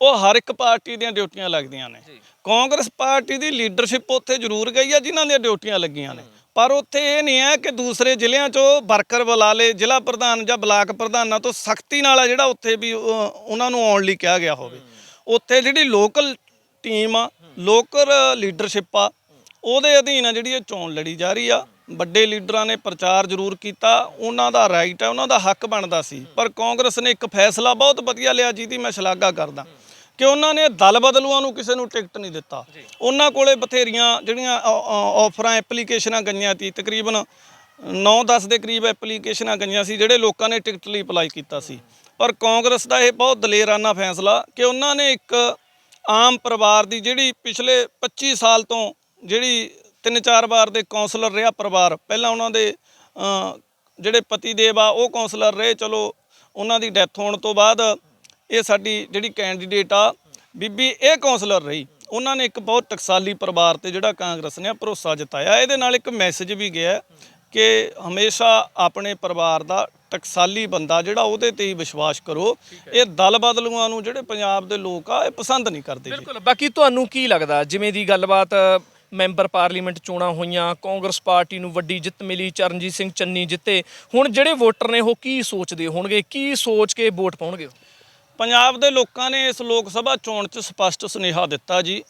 ਉਹ ਹਰ ਇੱਕ ਪਾਰਟੀ ਦੀਆਂ ਡਿਊਟੀਆਂ ਲੱਗਦੀਆਂ ਨੇ। ਕਾਂਗਰਸ ਪਾਰਟੀ ਦੀ ਲੀਡਰਸ਼ਿਪ ਉੱਥੇ ਜ਼ਰੂਰ ਗਈ ਆ ਜਿਨ੍ਹਾਂ ਦੀਆਂ ਡਿਊਟੀਆਂ ਲੱਗੀਆਂ ਨੇ। ਪਰ ਉੱਥੇ ਇਹ ਨਹੀਂ ਹੈ ਕਿ ਦੂਸਰੇ ਜ਼ਿਲ੍ਹਿਆਂ 'ਚੋਂ ਵਰਕਰ ਬੁਲਾ ਲੇ, ਜ਼ਿਲ੍ਹਾ ਪ੍ਰਧਾਨ ਜਾਂ ਬਲਾਕ ਪ੍ਰਧਾਨਾਂ ਤੋਂ ਸਖਤੀ ਨਾਲ ਆ ਜਿਹੜਾ ਉੱਥੇ ਵੀ ਉਹਨਾਂ ਨੂੰ ਆਉਣ ਲਈ ਕਿਹਾ ਗਿਆ ਹੋਵੇ। ਉੱਥੇ ਜਿਹੜੀ ਲੋਕਲ ਟੀਮ ਆ, ਲੋਕਲ ਲੀਡਰਸ਼ਿਪ ਆ, ਉਹਦੇ ਅਧੀਨ ਆ ਜਿਹੜੀ ਇਹ ਚੋਣ ਲੜੀ ਜਾ ਰਹੀ ਆ। ਵੱਡੇ ਲੀਡਰਾਂ ਨੇ ਪ੍ਰਚਾਰ ਜ਼ਰੂਰ ਕੀਤਾ, ਉਹਨਾਂ ਦਾ ਰਾਈਟ ਹੈ ਉਹਨਾਂ ਦਾ ਹੱਕ ਬਣਦਾ ਸੀ। ਪਰ ਕਾਂਗਰਸ ਨੇ ਇੱਕ ਫੈਸਲਾ ਬਹੁਤ ਵਧੀਆ ਲਿਆ, ਜਿਹਦੀ ਮੈਂ ਸ਼ਲਾਘਾ ਕਰਦਾ। ਕਿ ਉਹਨਾਂ ਨੇ ਦਲ ਬਦਲੂਆਂ ਨੂੰ ਕਿਸੇ ਨੂੰ ਟਿਕਟ ਨਹੀਂ ਦਿੱਤਾ। ਉਹਨਾਂ ਕੋਲੇ ਬਥੇਰੀਆਂ ਜਿਹੜੀਆਂ ਆਫਰਾਂ ਐਪਲੀਕੇਸ਼ਨਾਂ ਗਈਆਂ ਸੀ। ਤਕਰੀਬਨ 9-10 ਦੇ ਕਰੀਬ ਐਪਲੀਕੇਸ਼ਨਾਂ ਗਈਆਂ ਸੀ ਜਿਹੜੇ ਲੋਕਾਂ ਨੇ ਟਿਕਟ ਲਈ ਅਪਲਾਈ ਕੀਤਾ ਸੀ। ਪਰ ਕਾਂਗਰਸ ਦਾ ਇਹ ਬਹੁਤ ਦਲੇਰਾਨਾ ਫੈਸਲਾ ਕਿ ਉਹਨਾਂ ਨੇ ਇੱਕ ਆਮ ਪਰਿਵਾਰ ਦੀ ਜਿਹੜੀ ਪਿਛਲੇ 25 ਸਾਲ ਤੋਂ ਜਿਹੜੀ ਤਿੰਨ ਚਾਰ ਵਾਰ ਦੇ ਕਾਉਂਸਲਰ ਰਿਹਾ ਪਰਿਵਾਰ ਪਹਿਲਾਂ ਉਹਨਾਂ ਦੇ ਜਿਹੜੇ ਪਤੀ ਦੇਵ ਆ ਉਹ ਕਾਉਂਸਲਰ ਰਹੇ। ਚਲੋ ਉਹਨਾਂ ਦੀ ਡੈਥ ਹੋਣ ਤੋਂ ਬਾਅਦ ਇਹ ਸਾਡੀ ਜਿਹੜੀ ਕੈਂਡੀਡੇਟ ਆ ਬੀਬੀ ਇਹ ਕਾਉਂਸਲਰ ਰਹੀ। ਉਹਨਾਂ ਨੇ ਇੱਕ ਬਹੁਤ ਟਕਸਾਲੀ ਪਰਿਵਾਰ ਤੇ ਜਿਹੜਾ ਕਾਂਗਰਸ ਨੇ ਭਰੋਸਾ ਜਤਾਇਆ। ਇਹਦੇ ਨਾਲ ਇੱਕ ਮੈਸੇਜ ਵੀ ਗਿਆ ਕਿ ਹਮੇਸ਼ਾ ਆਪਣੇ ਪਰਿਵਾਰ ਦਾ ਟਕਸਾਲੀ ਬੰਦਾ ਜਿਹੜਾ ਉਹਦੇ ਤੇ ਹੀ ਵਿਸ਼ਵਾਸ ਕਰੋ। ਇਹ ਦਲ ਬਦਲੂਆਂ ਨੂੰ ਜਿਹੜੇ ਪੰਜਾਬ ਦੇ ਲੋਕ ਆ ਇਹ ਪਸੰਦ ਨਹੀਂ ਕਰਦੇ ਬਿਲਕੁਲ। ਬਾਕੀ ਤੁਹਾਨੂੰ ਕੀ ਲੱਗਦਾ? ਜਿਵੇਂ ਦੀ ਗੱਲਬਾਤ ਮੈਂਬਰ ਪਾਰਲੀਮੈਂਟ ਚੋਣਾਂ ਹੋਈਆਂ ਕਾਂਗਰਸ ਪਾਰਟੀ ਨੂੰ ਵੱਡੀ ਜਿੱਤ ਮਿਲੀ ਚਰਨਜੀਤ ਸਿੰਘ ਚੰਨੀ ਜਿੱਤੇ। ਹੁਣ ਜਿਹੜੇ ਵੋਟਰ ਨੇ ਉਹ ਕੀ ਸੋਚਦੇ ਹੋਣਗੇ? ਕੀ ਸੋਚ ਕੇ ਵੋਟ ਪਾਉਣਗੇ? ਪੰਜਾਬ ਦੇ ਲੋਕਾਂ ਨੇ ਇਸ ਲੋਕ ਸਭਾ ਚੋਣ 'ਚ ਸਪਸ਼ਟ ਸੁਨੇਹਾ ਦਿੱਤਾ ਜੀ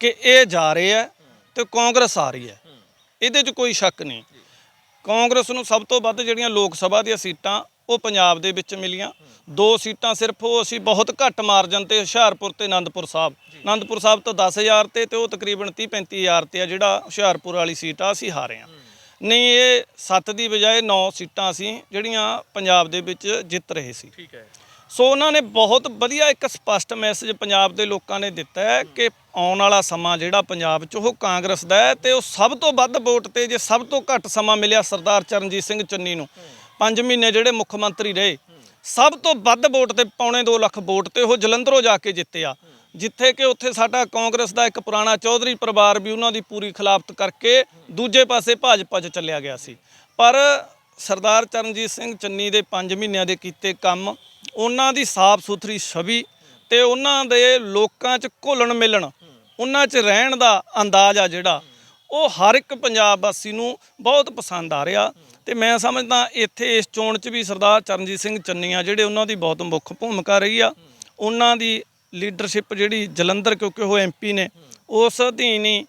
ਕਿ ਇਹ ਜਾ ਰਹੇ ਹੈ ਤੇ ਕਾਂਗਰਸ ਆ ਰਹੀ ਹੈ। ਇਹਦੇ 'ਚ ਕੋਈ ਸ਼ੱਕ ਨਹੀਂ। ਕਾਂਗਰਸ ਨੂੰ ਸਭ ਤੋਂ ਵੱਧ ਜਿਹੜੀਆਂ ਲੋਕ ਸਭਾ ਦੀਆਂ ਸੀਟਾਂ ਉਹ ਪੰਜਾਬ ਦੇ ਵਿੱਚ ਮਿਲੀਆਂ। ਦੋ ਸੀਟਾਂ ਸਿਰਫ ਉਹ ਅਸੀਂ ਬਹੁਤ ਘੱਟ ਮਾਰਜਨ ਤੇ ਹੁਸ਼ਿਆਰਪੁਰ ਤੇ ਆਨੰਦਪੁਰ ਸਾਹਿਬ। ਆਨੰਦਪੁਰ ਸਾਹਿਬ ਤੋਂ 10000 ਤੇ ਤੇ ਉਹ ਤਕਰੀਬਨ 30 35000 ਤੇ ਆ ਜਿਹੜਾ ਹੁਸ਼ਿਆਰਪੁਰ ਵਾਲੀ ਸੀਟ ਆ, ਅਸੀਂ ਹਾਰੇ ਆ ਨਹੀਂ, ਇਹ 7 ਦੀ ਬਜਾਏ 9 ਸੀਟਾਂ ਅਸੀਂ ਜਿਹੜੀਆਂ ਪੰਜਾਬ ਦੇ ਵਿੱਚ ਜਿੱਤ ਰਹੇ ਸੀ। ਠੀਕ ਹੈ। ਸੋ ਉਹਨਾਂ ਨੇ ਬਹੁਤ ਵਧੀਆ ਇੱਕ ਸਪਸ਼ਟ ਮੈਸੇਜ ਪੰਜਾਬ ਦੇ ਲੋਕਾਂ ਨੇ ਦਿੱਤਾ ਹੈ ਕਿ ਆਉਣ ਵਾਲਾ ਸਮਾਂ ਜਿਹੜਾ ਪੰਜਾਬ 'ਚ ਉਹ ਕਾਂਗਰਸ ਦਾ ਹੈ ਤੇ ਉਹ ਸਭ ਤੋਂ ਵੱਧ ਵੋਟ ਤੇ ਜੇ ਸਭ ਤੋਂ ਘੱਟ ਸਮਾਂ ਮਿਲਿਆ ਸਰਦਾਰ ਚਰਨਜੀਤ ਸਿੰਘ ਚੰਨੀ ਨੂੰ 5 ਮਹੀਨੇ ਜਿਹੜੇ ਮੁੱਖ ਮੰਤਰੀ ਰਹੇ, ਸਭ ਤੋਂ ਵੱਧ ਵੋਟ ਤੇ ਪੌਣੇ 2 ਲੱਖ ਵੋਟ ਤੇ ਉਹ ਜਲੰਧਰੋਂ ਜਾ ਕੇ ਜਿੱਤਿਆ, ਜਿੱਥੇ ਕਿ ਉੱਥੇ ਸਾਡਾ ਕਾਂਗਰਸ ਦਾ ਇੱਕ ਪੁਰਾਣਾ ਚੌਧਰੀ ਪਰਿਵਾਰ ਵੀ ਉਹਨਾਂ ਦੀ ਪੂਰੀ ਖਿਲਾਫਤ ਕਰਕੇ ਦੂਜੇ ਪਾਸੇ ਭਾਜਪਾ 'ਚ ਚੱਲਿਆ ਗਿਆ ਸੀ। ਪਰ ਸਰਦਾਰ ਚਰਨਜੀਤ ਸਿੰਘ ਚੰਨੀ ਦੇ 5 ਮਹੀਨਿਆਂ ਦੇ ਕੀਤੇ ਕੰਮ ਉਹਨਾਂ ਦੀ ਸਾਫ਼ ਸੁਥਰੀ ਛਵੀ ਤੇ ਉਹਨਾਂ ਦੇ ਲੋਕਾਂ 'ਚ ਘੁਲਣ ਮਿਲਣ, ਉਹਨਾਂ 'ਚ ਰਹਿਣ ਦਾ ਅੰਦਾਜ਼ ਆ ਜਿਹੜਾ, ਉਹ ਹਰ ਇੱਕ ਪੰਜਾਬ ਵਾਸੀ ਨੂੰ ਬਹੁਤ ਪਸੰਦ ਆ ਰਿਹਾ। ਤੇ ਮੈਂ ਸਮਝਦਾ ਇੱਥੇ ਇਸ ਚੋਣ 'ਚ ਵੀ ਸਰਦਾਰ ਚਰਨਜੀਤ ਸਿੰਘ ਚੰਨੀਆਂ ਜਿਹੜੇ ਉਹਨਾਂ ਦੀ ਬਹੁਤ ਮੁੱਖ ਭੂਮਿਕਾ ਰਹੀ ਆ, ਉਹਨਾਂ ਦੀ ਲੀਡਰਸ਼ਿਪ ਜਿਹੜੀ ਜਲੰਧਰ ਕਿਉਂਕਿ ਉਹ ਐਮਪੀ ਨੇ, ਉਸ ਅਧੀਨ ਹੀ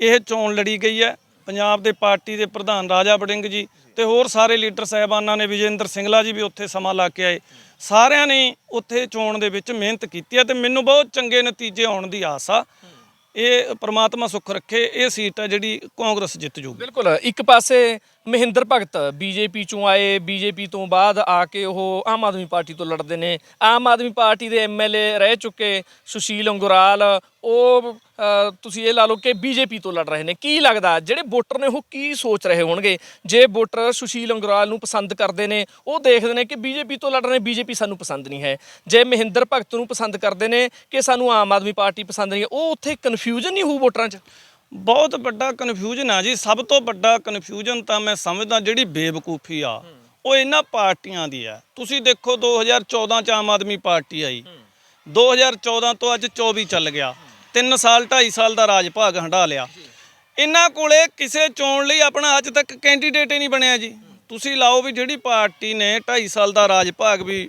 ਇਹ ਚੋਣ ਲੜੀ ਗਈ ਹੈ। ਪੰਜਾਬ ਦੇ ਪਾਰਟੀ ਦੇ ਪ੍ਰਧਾਨ ਰਾਜਾ ਬੜਿੰਗ ਜੀ ਤੇ ਹੋਰ ਸਾਰੇ ਲੀਡਰ ਸਾਹਿਬਾਨਾਂ ਨੇ ਵਿਜੇਂਦਰ ਸਿੰਗਲਾ ਜੀ ਵੀ ਉੱਥੇ ਸਮਾਂ ਲਾ ਕੇ ਆਏ। ਸਾਰਿਆਂ ਨੇ ਉੱਥੇ ਚੋਣ ਦੇ ਵਿੱਚ ਮਿਹਨਤ ਕੀਤੀ ਹੈ ਤੇ ਮੈਨੂੰ ਬਹੁਤ ਚੰਗੇ ਨਤੀਜੇ ਆਉਣ ਦੀ ਆਸ ਆ। ਇਹ ਪ੍ਰਮਾਤਮਾ ਸੁੱਖ ਰੱਖੇ, ਇਹ ਸੀਟ ਆ ਜਿਹੜੀ ਕਾਂਗਰਸ ਜਿੱਤ ਜੂਗੀ। ਬਿਲਕੁਲ, ਇੱਕ ਪਾਸੇ ਮਹਿੰਦਰ ਭਗਤ, ਬੀਜੇਪੀ ਚੋਂ ਆਏ, ਬੀਜੇਪੀ ਤੋਂ ਬਾਅਦ ਆ ਕੇ ਉਹ ਆਮ ਆਦਮੀ ਪਾਰਟੀ ਤੋਂ ਲੜਦੇ ਨੇ। ਆਮ ਆਦਮੀ ਪਾਰਟੀ ਦੇ ਐਮਐਲਏ ਰਹਿ ਚੁੱਕੇ ਸੁਸ਼ੀਲ ਅੰਗੁਰਾਲ। ਉਹ ਤੁਸੀਂ ਇਹ ਲਾ ਲਓ ਕਿ ਬੀਜੇਪੀ ਤੋਂ ਲੜ ਰਹੇ ਨੇ। ਕੀ ਲੱਗਦਾ, ਜਿਹੜੇ ਵੋਟਰ ਨੇ ਉਹ ਕੀ ਸੋਚ ਰਹੇ ਹੋਣਗੇ? ਜੇ ਵੋਟਰ ਸੁਸ਼ੀਲ ਅੰਗਰਾਲ ਨੂੰ ਪਸੰਦ ਕਰਦੇ ਨੇ, ਉਹ ਦੇਖਦੇ ਨੇ ਕਿ ਬੀਜੇਪੀ ਤੋਂ ਲੜ ਰਹੇ, ਬੀਜੇਪੀ ਸਾਨੂੰ ਪਸੰਦ ਨਹੀਂ ਹੈ। ਜੇ ਮਹਿੰਦਰ ਭਗਤ ਨੂੰ ਪਸੰਦ ਕਰਦੇ ਨੇ ਕਿ ਸਾਨੂੰ ਆਮ ਆਦਮੀ ਪਾਰਟੀ ਪਸੰਦ ਨਹੀਂ ਹੈ, ਉਹ ਉੱਥੇ ਕਨਫਿਊਜ਼ਨ ਨਹੀਂ ਹੋਊ ਵੋਟਰਾਂ 'ਚ। ਬਹੁਤ ਵੱਡਾ ਕਨਫਿਊਜ਼ਨ ਆ ਜੀ। ਸਭ ਤੋਂ ਵੱਡਾ ਕਨਫਿਊਜ਼ਨ ਤਾਂ ਮੈਂ ਸਮਝਦਾ ਜਿਹੜੀ ਬੇਵਕੂਫੀ ਆ, ਉਹ ਇਹਨਾਂ ਪਾਰਟੀਆਂ ਦੀ ਆ। ਤੁਸੀਂ ਦੇਖੋ 2014 ਚ ਆਮ ਆਦਮੀ ਪਾਰਟੀ ਆਈ। 2014 ਤੋਂ ਅੱਜ 24 ਚੱਲ ਗਿਆ। 3 ਸਾਲ 2.5 ਸਾਲ ਦਾ ਰਾਜ ਭਾਗ ਹੰਢਾ ਲਿਆ। ਇਹਨਾਂ ਕੋਲੇ ਕਿਸੇ ਚੋਣ ਲਈ ਆਪਣਾ ਅੱਜ ਤੱਕ ਕੈਂਡੀਡੇਟ ਹੀ ਨਹੀਂ ਬਣਿਆ ਜੀ। ਤੁਸੀਂ ਲਾਓ ਵੀ ਜਿਹੜੀ ਪਾਰਟੀ ਨੇ 2.5 ਸਾਲ ਦਾ ਰਾਜ ਭਾਗ ਵੀ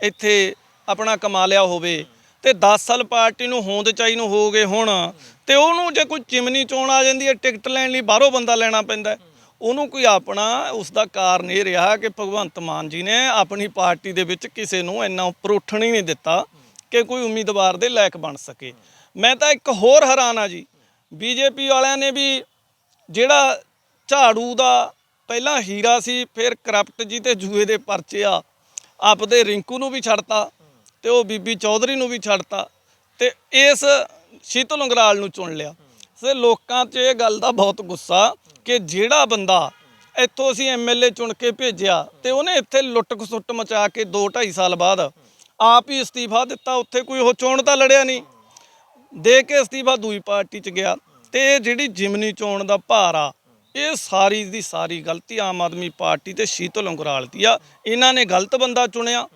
ਇੱਥੇ ਆਪਣਾ ਕਮਾ ਲਿਆ ਹੋਵੇ ਤੇ 10 ਸਾਲ ਪਾਰਟੀ ਨੂੰ ਹੋਂਦ ਚਾਈ ਨੂੰ ਹੋ ਗਏ ਹੁਣ ਤੇ ਉਹਨੂੰ ਜੇ ਕੋਈ ਚਿਮਨੀ ਚੋਣ ਆ ਜਾਂਦੀ ਹੈ, ਟਿਕਟ ਲੈਣ ਲਈ ਬਾਹਰੋਂ ਬੰਦਾ ਲੈਣਾ ਪੈਂਦਾ ਉਹਨੂੰ ਕੋਈ ਆਪਣਾ ਉਸ ਦਾ ਕਾਰਨ ਇਹ ਰਿਹਾ ਕਿ ਭਗਵੰਤ ਮਾਨ ਜੀ ਨੇ ਆਪਣੀ ਪਾਰਟੀ ਦੇ ਵਿੱਚ ਕਿਸੇ ਨੂੰ ਇੰਨਾ ਉੱਪਰ ਉੱਠਣ ਹੀ ਨਹੀਂ ਦਿੱਤਾ ਕਿ ਕੋਈ ਉਮੀਦਵਾਰ ਦੇ ਲਾਇਕ ਬਣ ਸਕੇ। ਮੈਂ ਤਾਂ ਇੱਕ ਹੋਰ ਹੈਰਾਨ ਆ ਜੀ, ਬੀਜੇਪੀ ਵਾਲਿਆਂ ਨੇ ਵੀ ਜਿਹੜਾ ਝਾੜੂ ਦਾ ਪਹਿਲਾਂ ਹੀਰਾ ਸੀ, ਫਿਰ ਕਰਪਟ ਜੀ ਤੇ ਜੂਏ ਦੇ ਪਰਚੇ ਆ ਆਪਦੇ ਰਿੰਕੂ ਨੂੰ ਵੀ ਛੱਡਤਾ ਤੇ ਉਹ ਬੀਬੀ ਚੌਧਰੀ ਨੂੰ ਵੀ ਛੱਡਤਾ ਤੇ ਇਸ ਸ਼ੀਤਲ ਉਂਗਰਾਲ ਨੂੰ ਚੁਣ ਲਿਆ। ਸੇ ਲੋਕਾਂ 'ਚ ਇਹ ਗੱਲ ਦਾ ਬਹੁਤ ਗੁੱਸਾ ਕਿ ਜਿਹੜਾ ਬੰਦਾ ਇੱਥੋਂ ਅਸੀਂ ਐਮਐਲਏ ਚੁਣ ਕੇ ਭੇਜਿਆ ਤੇ ਉਹਨੇ ਇੱਥੇ ਲੁੱਟ ਖਸੁੱਟ ਮਚਾ ਕੇ 2 2.5 ਸਾਲ ਬਾਅਦ ਆਪ ਹੀ ਅਸਤੀਫਾ ਦਿੱਤਾ, ਉੱਥੇ ਕੋਈ ਉਹ ਚੋਣ ਤਾਂ ਲੜਿਆ ਨਹੀਂ। ਦੇ ਕੇ ਅਸਤੀਫਾ ਦੂਈ ਪਾਰਟੀ ਚ ਗਿਆ ਤੇ ਇਹ ਜਿਹੜੀ ਜਿਮਨੀ ਚੋਣ ਦਾ ਭਾਰ ਆ, ਇਹ ਸਾਰੀ ਦੀ ਸਾਰੀ ਗਲਤੀ ਆਮ ਆਦਮੀ ਪਾਰਟੀ ਤੇ ਸ਼ੀਤਲ ਉਂਗਰਾਲ ਦੀ ਆ। ਇਹਨਾਂ ਨੇ ਗਲਤ ਬੰਦਾ ਚੁਣਿਆ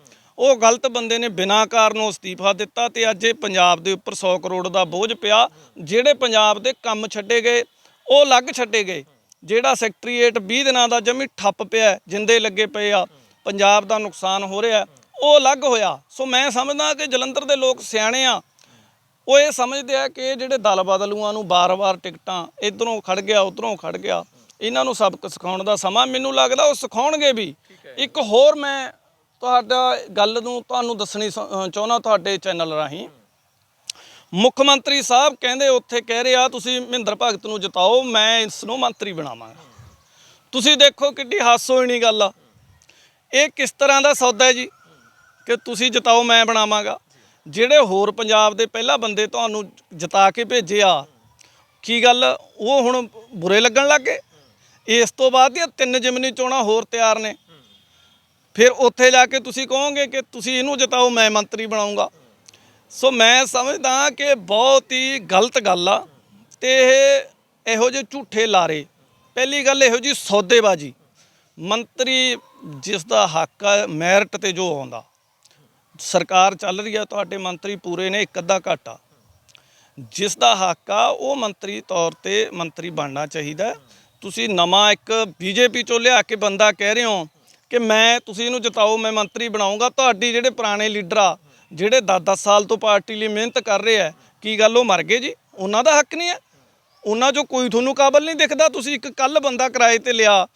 ਉਹ ਗਲਤ ਬੰਦੇ ਨੇ ਬਿਨਾਂ ਕਾਰਨ ਅਸਤੀਫਾ ਦਿੱਤਾ ਤੇ ਅੱਜ ਇਹ ਪੰਜਾਬ ਦੇ ਉੱਪਰ 100 ਕਰੋੜ ਦਾ ਬੋਝ ਪਿਆ ਜਿਹੜੇ ਪੰਜਾਬ ਦੇ ਕੰਮ ਛੱਡੇ ਗਏ ਉਹ ਅਲੱਗ ਛੱਡੇ ਗਏ ਜਿਹੜਾ ਸੈਕਟਰੀਏਟ 20 ਦਿਨਾਂ ਦਾ ਜਮੀ ਠੱਪ ਪਿਆ ਜਿੰਦੇ ਲੱਗੇ ਪਏ ਆ ਪੰਜਾਬ ਦਾ ਨੁਕਸਾਨ ਹੋ ਰਿਹਾ ਉਹ ਅਲੱਗ ਹੋਇਆ। ਸੋ ਮੈਂ ਸਮਝਦਾ ਕਿ ਜਲੰਧਰ ਦੇ ਲੋਕ ਸਿਆਣੇ ਆ ਉਹ ਇਹ ਸਮਝਦੇ ਆ ਕਿ ਜਿਹੜੇ ਦਲ ਬਦਲੂਆਂ ਨੂੰ ਬਾਰ-ਬਾਰ ਟਿਕਟਾਂ ਇਧਰੋਂ ਖੜ ਗਿਆ ਉਧਰੋਂ ਖੜ ਗਿਆ ਇਹਨਾਂ ਨੂੰ ਸਬਕ ਸਿਖਾਉਣ ਦਾ ਸਮਾਂ ਮੈਨੂੰ ਲੱਗਦਾ ਉਹ ਸਿਖਾਉਣਗੇ ਵੀ। ਇੱਕ ਹੋਰ ਮੈਂ ਤੁਹਾਡਾ ਗੱਲ ਨੂੰ ਤੁਹਾਨੂੰ ਦੱਸਣੀ ਸ- ਚਾਹੁੰਦਾ ਤੁਹਾਡੇ ਚੈਨਲ ਰਾਹੀਂ। ਮੁੱਖ ਮੰਤਰੀ ਸਾਹਿਬ ਕਹਿੰਦੇ ਉੱਥੇ ਕਹਿ ਰਹੇ ਆ, ਤੁਸੀਂ ਮਹਿੰਦਰ ਭਗਤ ਨੂੰ ਜਿਤਾਓ, ਮੈਂ ਇਸ ਨੂੰ ਮੰਤਰੀ ਬਣਾਵਾਂਗਾ। ਤੁਸੀਂ ਦੇਖੋ ਕਿੱਡੀ ਹਾਸੋਹੀਣੀ ਗੱਲ ਆ। ਇਹ ਕਿਸ ਤਰ੍ਹਾਂ ਦਾ ਸੌਦਾ ਹੈ ਜੀ? ਕਿ ਤੁਸੀਂ ਜਿਤਾਓ, ਮੈਂ ਬਣਾਵਾਂਗਾ। ਜਿਹੜੇ ਹੋਰ ਪੰਜਾਬ ਦੇ ਪਹਿਲਾ ਬੰਦੇ ਤੁਹਾਨੂੰ ਜਿਤਾ ਕੇ ਭੇਜੇ ਆ, ਕੀ ਗੱਲ? ਉਹ ਹੁਣ ਬੁਰੇ ਲੱਗਣ ਲੱਗ ਗਏ? ਇਸ ਤੋਂ ਬਾਅਦ ਦੀਆਂ ਤਿੰਨ ਜਿਮਨੀ ਚੋਣਾਂ ਹੋਰ ਤਿਆਰ ਨੇ। ਫਿਰ ਉੱਥੇ ਜਾ ਕੇ ਤੁਸੀਂ ਕਹੋਗੇ ਕਿ ਤੁਸੀਂ ਇਹਨੂੰ ਜਿਤਾਓ, ਮੈਂ ਮੰਤਰੀ ਬਣਾਉਂਗਾ। ਸੋ ਮੈਂ ਸਮਝਦਾ ਕਿ ਬਹੁਤ ਹੀ ਗਲਤ ਗੱਲ ਆ ਤੇ ਇਹ ਇਹੋ ਜਿਹੇ ਝੂਠੇ ਲਾਰੇ। ਪਹਿਲੀ ਗੱਲ ਇਹੋ ਜੀ ਸੌਦੇਬਾਜੀ। ਮੰਤਰੀ ਜਿਸ ਦਾ ਹੱਕ ਆ, ਮੈਰਿਟ ਤੇ ਜੋ ਆਉਂਦਾ। ਸਰਕਾਰ ਚੱਲ ਰਹੀ ਆ, ਤੁਹਾਡੇ ਮੰਤਰੀ ਪੂਰੇ ਨੇ, ਇੱਕ ਅੱਧਾ ਘਾਟਾ ਜਿਸ ਦਾ ਹੱਕ ਆ, ਉਹ ਮੰਤਰੀ ਤੌਰ ਤੇ ਮੰਤਰੀ ਬਣਨਾ ਚਾਹੀਦਾ। ਤੁਸੀਂ ਨਵਾਂ ਇੱਕ ਬੀਜੇਪੀ ਚੋਂ ਲਿਆ ਕੇ ਬੰਦਾ ਕਹਿ ਰਹੇ ਹੋ ਕਿ ਮੈਂ, ਤੁਸੀਂ ਇਹਨੂੰ ਜਿਤਾਓ, ਮੈਂ ਮੰਤਰੀ ਬਣਾਉਂਗਾ। ਤੁਹਾਡੀ ਜਿਹੜੇ ਪੁਰਾਣੇ ਲੀਡਰ ਆ, ਜਿਹੜੇ 10-10 ਸਾਲ ਤੋਂ ਪਾਰਟੀ ਲਈ ਮਿਹਨਤ ਕਰ ਰਹੇ ਆ, ਕੀ ਗੱਲ ਉਹ ਮਰ ਗਏ ਜੀ? ਉਹਨਾਂ ਦਾ ਹੱਕ ਨਹੀਂ ਹੈ। ਉਹਨਾਂ 'ਚੋਂ ਕੋਈ ਤੁਹਾਨੂੰ ਕਾਬਲ ਨਹੀਂ ਦਿਖਦਾ। ਤੁਸੀਂ ਇੱਕ ਕੱਲ ਬੰਦਾ ਕਿਰਾਏ ਤੇ ਲਿਆ।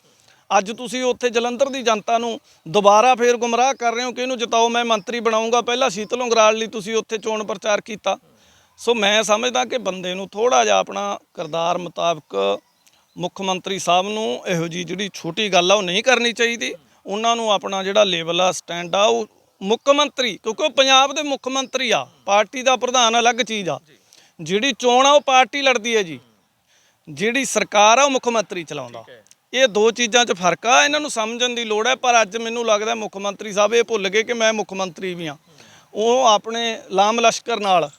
ਅੱਜ ਤੁਸੀਂ ਉੱਥੇ ਜਲੰਧਰ ਦੀ ਜਨਤਾ ਨੂੰ ਦੁਬਾਰਾ ਫੇਰ ਗੁੰਮਰਾਹ ਕਰ ਰਹੇ ਹੋ ਕਿ ਇਹਨੂੰ ਜਿਤਾਓ, ਮੈਂ ਮੰਤਰੀ ਬਣਾਉਂਗਾ। ਪਹਿਲਾਂ ਸ਼ੀਤਲ ਉਂਗਰਾਲ ਲਈ ਤੁਸੀਂ ਉੱਥੇ ਚੋਣ ਪ੍ਰਚਾਰ ਕੀਤਾ। ਸੋ ਮੈਂ ਸਮਝਦਾ ਕਿ ਬੰਦੇ ਨੂੰ ਥੋੜਾ ਜਿਹਾ ਆਪਣਾ ਕਿਰਦਾਰ ਮੁਤਾਬਕ ਮੁੱਖ ਮੰਤਰੀ ਸਾਹਿਬ ਨੂੰ ਇਹੋ ਜੀ ਜਿਹੜੀ ਛੋਟੀ ਗੱਲ ਆ, ਉਹ ਨਹੀਂ ਕਰਨੀ ਚਾਹੀਦੀ। ਉਹਨਾਂ ਨੂੰ ਆਪਣਾ ਜਿਹੜਾ ਲੈਵਲ ਆ ਸਟੈਂਡ ਆ ਉਹ ਮੁੱਖ ਮੰਤਰੀ ਕਿਉਂਕਿ ਉਹ ਪੰਜਾਬ ਦੇ ਮੁੱਖ ਮੰਤਰੀ ਆ ਪਾਰਟੀ ਦਾ ਪ੍ਰਧਾਨ ਅਲੱਗ ਚੀਜ਼ ਆ। ਜਿਹੜੀ ਚੋਣ ਆ ਉਹ ਪਾਰਟੀ ਲੜਦੀ ਹੈ ਜੀ। ਜਿਹੜੀ ਸਰਕਾਰ ਆ ਉਹ ਮੁੱਖ ਮੰਤਰੀ ਚਲਾਉਂਦਾ। ਇਹ ਦੋ ਚੀਜ਼ਾਂ 'ਚ ਫ਼ਰਕ ਆ ਇਹਨਾਂ ਨੂੰ ਸਮਝਣ ਦੀ ਲੋੜ ਹੈ ਪਰ ਅੱਜ ਮੈਨੂੰ ਲੱਗਦਾ ਮੁੱਖ ਮੰਤਰੀ ਸਾਹਿਬ ਇਹ ਭੁੱਲ ਗਏ ਕਿ ਮੈਂ ਮੁੱਖ ਮੰਤਰੀ ਵੀ ਆ ਉਹ ਆਪਣੇ ਲਾਮ ਲਸ਼ਕਰ ਨਾਲ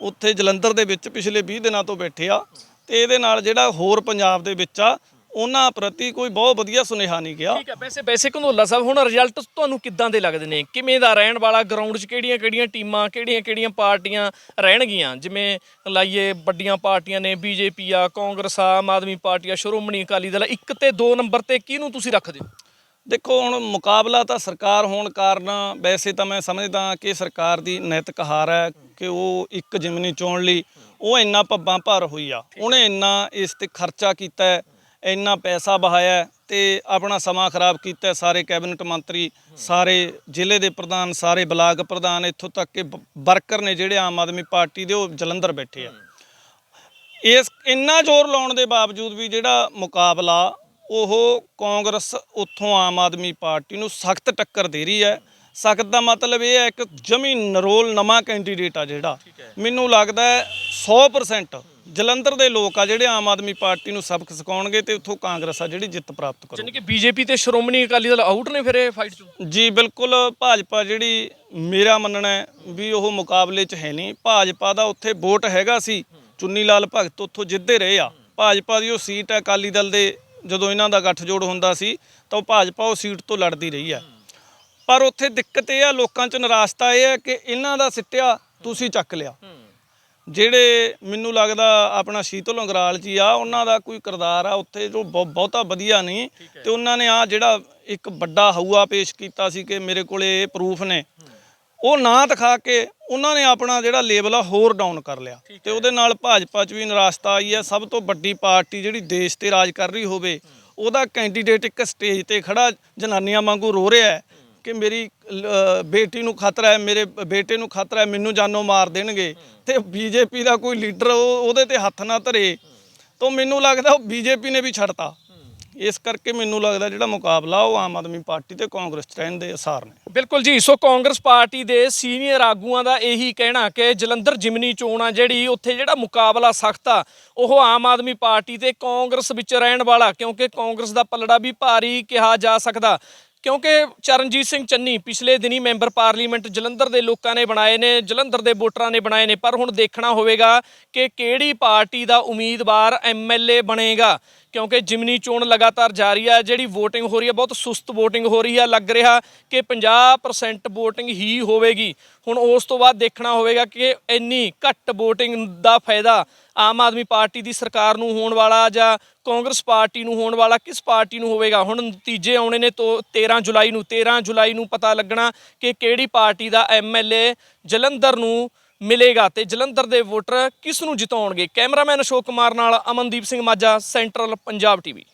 ਉੱਥੇ ਜਲੰਧਰ ਦੇ ਵਿੱਚ ਪਿਛਲੇ 20 ਦਿਨਾਂ ਤੋਂ ਬੈਠੇ ਆ ਤੇ ਇਹਦੇ ਨਾਲ ਜਿਹੜਾ ਹੋਰ ਪੰਜਾਬ ਦੇ ਵਿੱਚ ਆ ਉਹਨਾਂ ਪ੍ਰਤੀ ਕੋਈ ਬਹੁਤ ਵਧੀਆ ਸੁਨੇਹਾ ਨਹੀਂ ਗਿਆ। ਠੀਕ ਹੈ ਵੈਸੇ ਵੈਸੇ ਘਨੋਲਾ ਸਾਹਿਬ ਹੁਣ ਰਿਜ਼ਲਟ ਤੁਹਾਨੂੰ ਕਿੱਦਾਂ ਦੇ ਲੱਗਦੇ ਨੇ? ਕਿਵੇਂ ਦਾ ਰਹਿਣ ਵਾਲਾ ਗਰਾਊਂਡ 'ਚ ਕਿਹੜੀਆਂ ਕਿਹੜੀਆਂ ਟੀਮਾਂ ਕਿਹੜੀਆਂ ਕਿਹੜੀਆਂ ਪਾਰਟੀਆਂ ਰਹਿਣਗੀਆਂ? ਜਿਵੇਂ ਲਾਈਏ ਵੱਡੀਆਂ ਪਾਰਟੀਆਂ ਨੇ ਬੀਜੇਪੀ ਆ ਕਾਂਗਰਸ ਆ ਆਮ ਆਦਮੀ ਪਾਰਟੀ ਆ ਸ਼੍ਰੋਮਣੀ ਅਕਾਲੀ ਦਲ ਇੱਕ ਤੇ ਦੋ ਨੰਬਰ ਤੇ ਕਿਹਨੂੰ ਤੁਸੀਂ ਰੱਖਦੇ ਹੋ? ਦੇਖੋ ਹੁਣ ਮੁਕਾਬਲਾ ਤਾਂ ਸਰਕਾਰ ਹੋਣ ਕਾਰਨ ਵੈਸੇ ਤਾਂ ਮੈਂ ਸਮਝਦਾ ਕਿ ਸਰਕਾਰ ਦੀ ਨੈਤਿਕ ਹਾਰ ਹੈ ਕਿ ਉਹ ਇੱਕ ਜਿਮਨੀ ਚੋਣ ਲਈ ਉਹ ਇੰਨਾ ਪੱਬਾਂ ਭਰ ਹੋਈ ਆ। ਉਹਨੇ ਇੰਨਾ ਇਸ ਤੇ ਖਰਚਾ ਕੀਤਾ ਹੈ ਇੰਨਾ ਪੈਸਾ ਬਹਾਇਆ ਤੇ ਆਪਣਾ ਸਮਾਂ ਖਰਾਬ ਕੀਤਾ। ਸਾਰੇ ਕੈਬਨਿਟ ਮੰਤਰੀ ਸਾਰੇ ਜ਼ਿਲ੍ਹੇ ਦੇ ਪ੍ਰਧਾਨ ਸਾਰੇ ਬਲਾਕ ਪ੍ਰਧਾਨ ਇੱਥੋਂ ਤੱਕ ਕਿ ਵਰਕਰ ਨੇ ਜਿਹੜੇ ਆਮ ਆਦਮੀ ਪਾਰਟੀ ਦੇ ਉਹ ਜਲੰਧਰ ਬੈਠੇ ਆ। ਇਸ ਇੰਨਾ ਜ਼ੋਰ ਲਾਉਣ ਦੇ ਬਾਵਜੂਦ ਵੀ ਜਿਹੜਾ ਮੁਕਾਬਲਾ ਉਹ ਕਾਂਗਰਸ ਉੱਥੋਂ ਆਮ ਆਦਮੀ ਪਾਰਟੀ ਨੂੰ ਸਖਤ ਟੱਕਰ ਦੇ ਰਹੀ ਹੈ। ਸਖਤ ਦਾ ਮਤਲਬ ਇਹ ਹੈ ਇੱਕ ਜਮੀ ਨਰੋਲ ਨਵਾਂ ਕੈਂਡੀਡੇਟ ਆ ਜਿਹੜਾ। ਮੈਨੂੰ ਲੱਗਦਾ ਹੈ 100% ਜਲੰਧਰ ਦੇ ਲੋਕ ਆ ਜਿਹੜੇ ਆਮ ਆਦਮੀ ਪਾਰਟੀ ਨੂੰ ਸਬਕ ਸਿਖਾਉਣਗੇ ਤੇ ਉੱਥੋਂ ਕਾਂਗਰਸ ਆ ਜਿਹੜੀ ਜਿੱਤ ਪ੍ਰਾਪਤ ਕਰੂ ਯਾਨੀ ਕਿ ਬੀਜੇਪੀ ਤੇ ਸ਼੍ਰੋਮਣੀ ਅਕਾਲੀ ਦਲ ਆਊਟ ਨੇ ਫਿਰ ਇਹ ਫਾਈਟ 'ਚੋਂ? ਜੀ ਬਿਲਕੁਲ ਭਾਜਪਾ ਜਿਹੜੀ ਮੇਰਾ ਮੰਨਣਾ ਹੈ ਵੀ ਉਹ ਮੁਕਾਬਲੇ 'ਚ ਹੈ ਨਹੀਂ। ਭਾਜਪਾ ਦਾ ਉੱਥੇ ਵੋਟ ਹੈਗਾ ਸੀ ਚੁੰਨੀ ਲਾਲ ਭਗਤ ਉੱਥੋਂ ਜਿੱਦੇ ਰਹੇ ਆ। ਭਾਜਪਾ ਦੀ ਉਹ ਸੀਟ ਹੈ ਅਕਾਲੀ ਦਲ ਦੇ ਜਦੋਂ ਇਹਨਾਂ ਦਾ ਗੱਠਜੋੜ ਹੁੰਦਾ ਸੀ ਤਾਂ ਉਹ ਭਾਜਪਾ ਉਹ ਸੀਟ ਤੋਂ ਲੜਦੀ ਰਹੀ ਹੈ। ਪਰ ਉੱਥੇ ਦਿੱਕਤ ਇਹ ਆ ਲੋਕਾਂ 'ਚ ਨਿਰਾਸ਼ਤਾ ਇਹ ਹੈ ਕਿ ਇਹਨਾਂ ਦਾ ਸਿੱਟਿਆ ਤੁਸੀਂ ਚੱਕ ਲਿਆ। ਜਿਹੜੇ ਮੈਨੂੰ ਲੱਗਦਾ ਆਪਣਾ ਸ਼ੀਤਲ ਅੰਗਰਾਲ ਜੀ ਆ ਉਹਨਾਂ ਦਾ ਕੋਈ ਕਿਰਦਾਰ ਆ ਉੱਥੇ ਜੋ ਬਹੁ- ਬਹੁਤਾ ਵਧੀਆ ਨਹੀਂ। ਤੇ ਉਹਨਾਂ ਨੇ ਆ ਜਿਹੜਾ ਇੱਕ ਵੱਡਾ ਹਊਆ ਪੇਸ਼ ਕੀਤਾ ਸੀ ਕਿ ਮੇਰੇ ਕੋਲੇ ਇਹ ਪ੍ਰੂਫ ਨੇ। ਉਹ ਨਾ ਦਿਖਾ ਕੇ ਉਹਨਾਂ ਨੇ ਆਪਣਾ ਜਿਹੜਾ ਲੇਬਲ ਆ ਹੋਰ ਡਾਊਨ ਕਰ ਲਿਆ। ਤੇ ਉਹਦੇ ਨਾਲ ਭਾਜਪਾ 'ਚ ਵੀ ਨਿਰਾਸ਼ਤਾ ਆਈ ਹੈ। ਸਭ ਤੋਂ ਵੱਡੀ ਪਾਰਟੀ ਜਿਹੜੀ ਦੇਸ਼ ਤੇ ਰਾਜ ਕਰ ਰਹੀ ਹੋਵੇ ਉਹਦਾ ਕੈਂਡੀਡੇਟ ਇੱਕ ਸਟੇਜ ਤੇ ਖੜਾ ਜਨਾਨੀਆਂ ਵਾਂਗੂ ਰੋ ਰਿਹਾ ਹੈ। ਕਿ ਮੇਰੀ ਬੇਟੀ ਨੂੰ ਖਤਰਾ ਹੈ, ਮੇਰੇ ਬੇਟੇ ਨੂੰ ਖਤਰਾ ਹੈ, ਮੈਨੂੰ ਜਾਨੋਂ ਮਾਰ ਦੇਣਗੇ। ਤੇ ਬੀਜੇਪੀ ਦਾ ਕੋਈ ਲੀਡਰ, ਉਹ- ਉਹਦੇ ਤੇ ਹੱਥ ਨਾ ਧਰੇ, ਤਾਂ ਮੈਨੂੰ ਲੱਗਦਾ ਉਹ ਬੀਜੇਪੀ ਨੇ ਵੀ ਛੱਡਤਾ। ਇਸ ਕਰਕੇ ਮੈਨੂੰ ਲੱਗਦਾ ਜਿਹੜਾ ਮੁਕਾਬਲਾ, ਉਹ ਆਮ ਆਦਮੀ ਪਾਰਟੀ ਤੇ ਕਾਂਗਰਸ 'ਚ ਰਹਿਣ ਦੇ ਅਸਾਰ ਨੇ। ਬਿਲਕੁਲ ਜੀ, ਸੋ ਕਾਂਗਰਸ ਪਾਰਟੀ ਦੇ ਸੀਨੀਅਰ ਆਗੂਆਂ ਦਾ ਇਹੀ ਕਹਿਣਾ ਕਿ ਜਲੰਧਰ ਜਿਮਨੀ ਚੋਣ ਆ ਜਿਹੜੀ, ਉੱਥੇ ਜਿਹੜਾ ਮੁਕਾਬਲਾ ਸਖਤ ਆ, ਉਹ ਆਮ ਆਦਮੀ ਪਾਰਟੀ ਤੇ ਕਾਂਗਰਸ ਵਿੱਚ ਰਹਿਣ ਵਾਲਾ, ਕਿਉਂਕਿ ਕਾਂਗਰਸ ਦਾ ਪਲੜਾ ਵੀ ਭਾਰੀ ਕਿਹਾ ਜਾ ਸਕਦਾ। ਕਿਉਂਕਿ ਚਰਨਜੀਤ ਸਿੰਘ ਚੰਨੀ ਪਿਛਲੇ ਦਿਨੀ ਮੈਂਬਰ ਪਾਰਲੀਮੈਂਟ ਜਲੰਧਰ ਦੇ ਲੋਕਾਂ ਨੇ ਬਣਾਏ ਨੇ, ਜਲੰਧਰ ਦੇ ਵੋਟਰਾਂ ਨੇ ਬਣਾਏ ਨੇ, ਪਰ ਹੁਣ ਦੇਖਣਾ ਹੋਵੇਗਾ ਕਿ ਕਿਹੜੀ ਪਾਰਟੀ ਦਾ ਉਮੀਦਵਾਰ ਐਮਐਲਏ ਬਣੇਗਾ। ਕਿਉਂਕਿ ਜਿਮਨੀ ਚੋਣ ਲਗਾਤਾਰ ਜਾਰੀ ਹੈ ਜਿਹੜੀ VOTING ਹੋ ਰਹੀ ਹੈ ਬਹੁਤ ਸੁਸਤ VOTING ਹੋ ਰਹੀ ਹੈ ਲੱਗ ਰਿਹਾ ਕਿ 50% VOTING ਹੀ ਹੋਵੇਗੀ। ਹੁਣ ਉਸ ਤੋਂ ਬਾਅਦ ਦੇਖਣਾ ਹੋਵੇਗਾ ਕਿ ਇੰਨੀ ਘੱਟ VOTING ਦਾ ਫਾਇਦਾ ਆਮ ਆਦਮੀ ਪਾਰਟੀ ਦੀ ਸਰਕਾਰ ਨੂੰ ਹੋਣ ਵਾਲਾ ਜਾਂ ਕਾਂਗਰਸ ਪਾਰਟੀ ਨੂੰ ਹੋਣ ਵਾਲਾ ਕਿਸ ਪਾਰਟੀ ਨੂੰ ਹੋਵੇਗਾ? ਹੁਣ ਨਤੀਜੇ ਆਉਣੇ ਨੇ ਤੋਂ 13 ਜੁਲਾਈ ਨੂੰ 13 ਜੁਲਾਈ ਨੂੰ ਪਤਾ ਲੱਗਣਾ ਕਿ ਕਿਹੜੀ ਪਾਰਟੀ ਦਾ ਐਮਐਲਏ ਜਲੰਧਰ ਨੂੰ ਮਿਲੇਗਾ ਤੇ ਜਲੰਧਰ ਦੇ ਵੋਟਰ ਕਿਸ ਨੂੰ ਜਿਤਾਉਣਗੇ? ਕੈਮਰਾਮੈਨ ਅਸ਼ੋਕ ਕੁਮਾਰ ਨਾਲ ਅਮਨਦੀਪ ਸਿੰਘ ਮਾਝਾ, ਸੈਂਟਰਲ ਪੰਜਾਬ ਟੀਵੀ।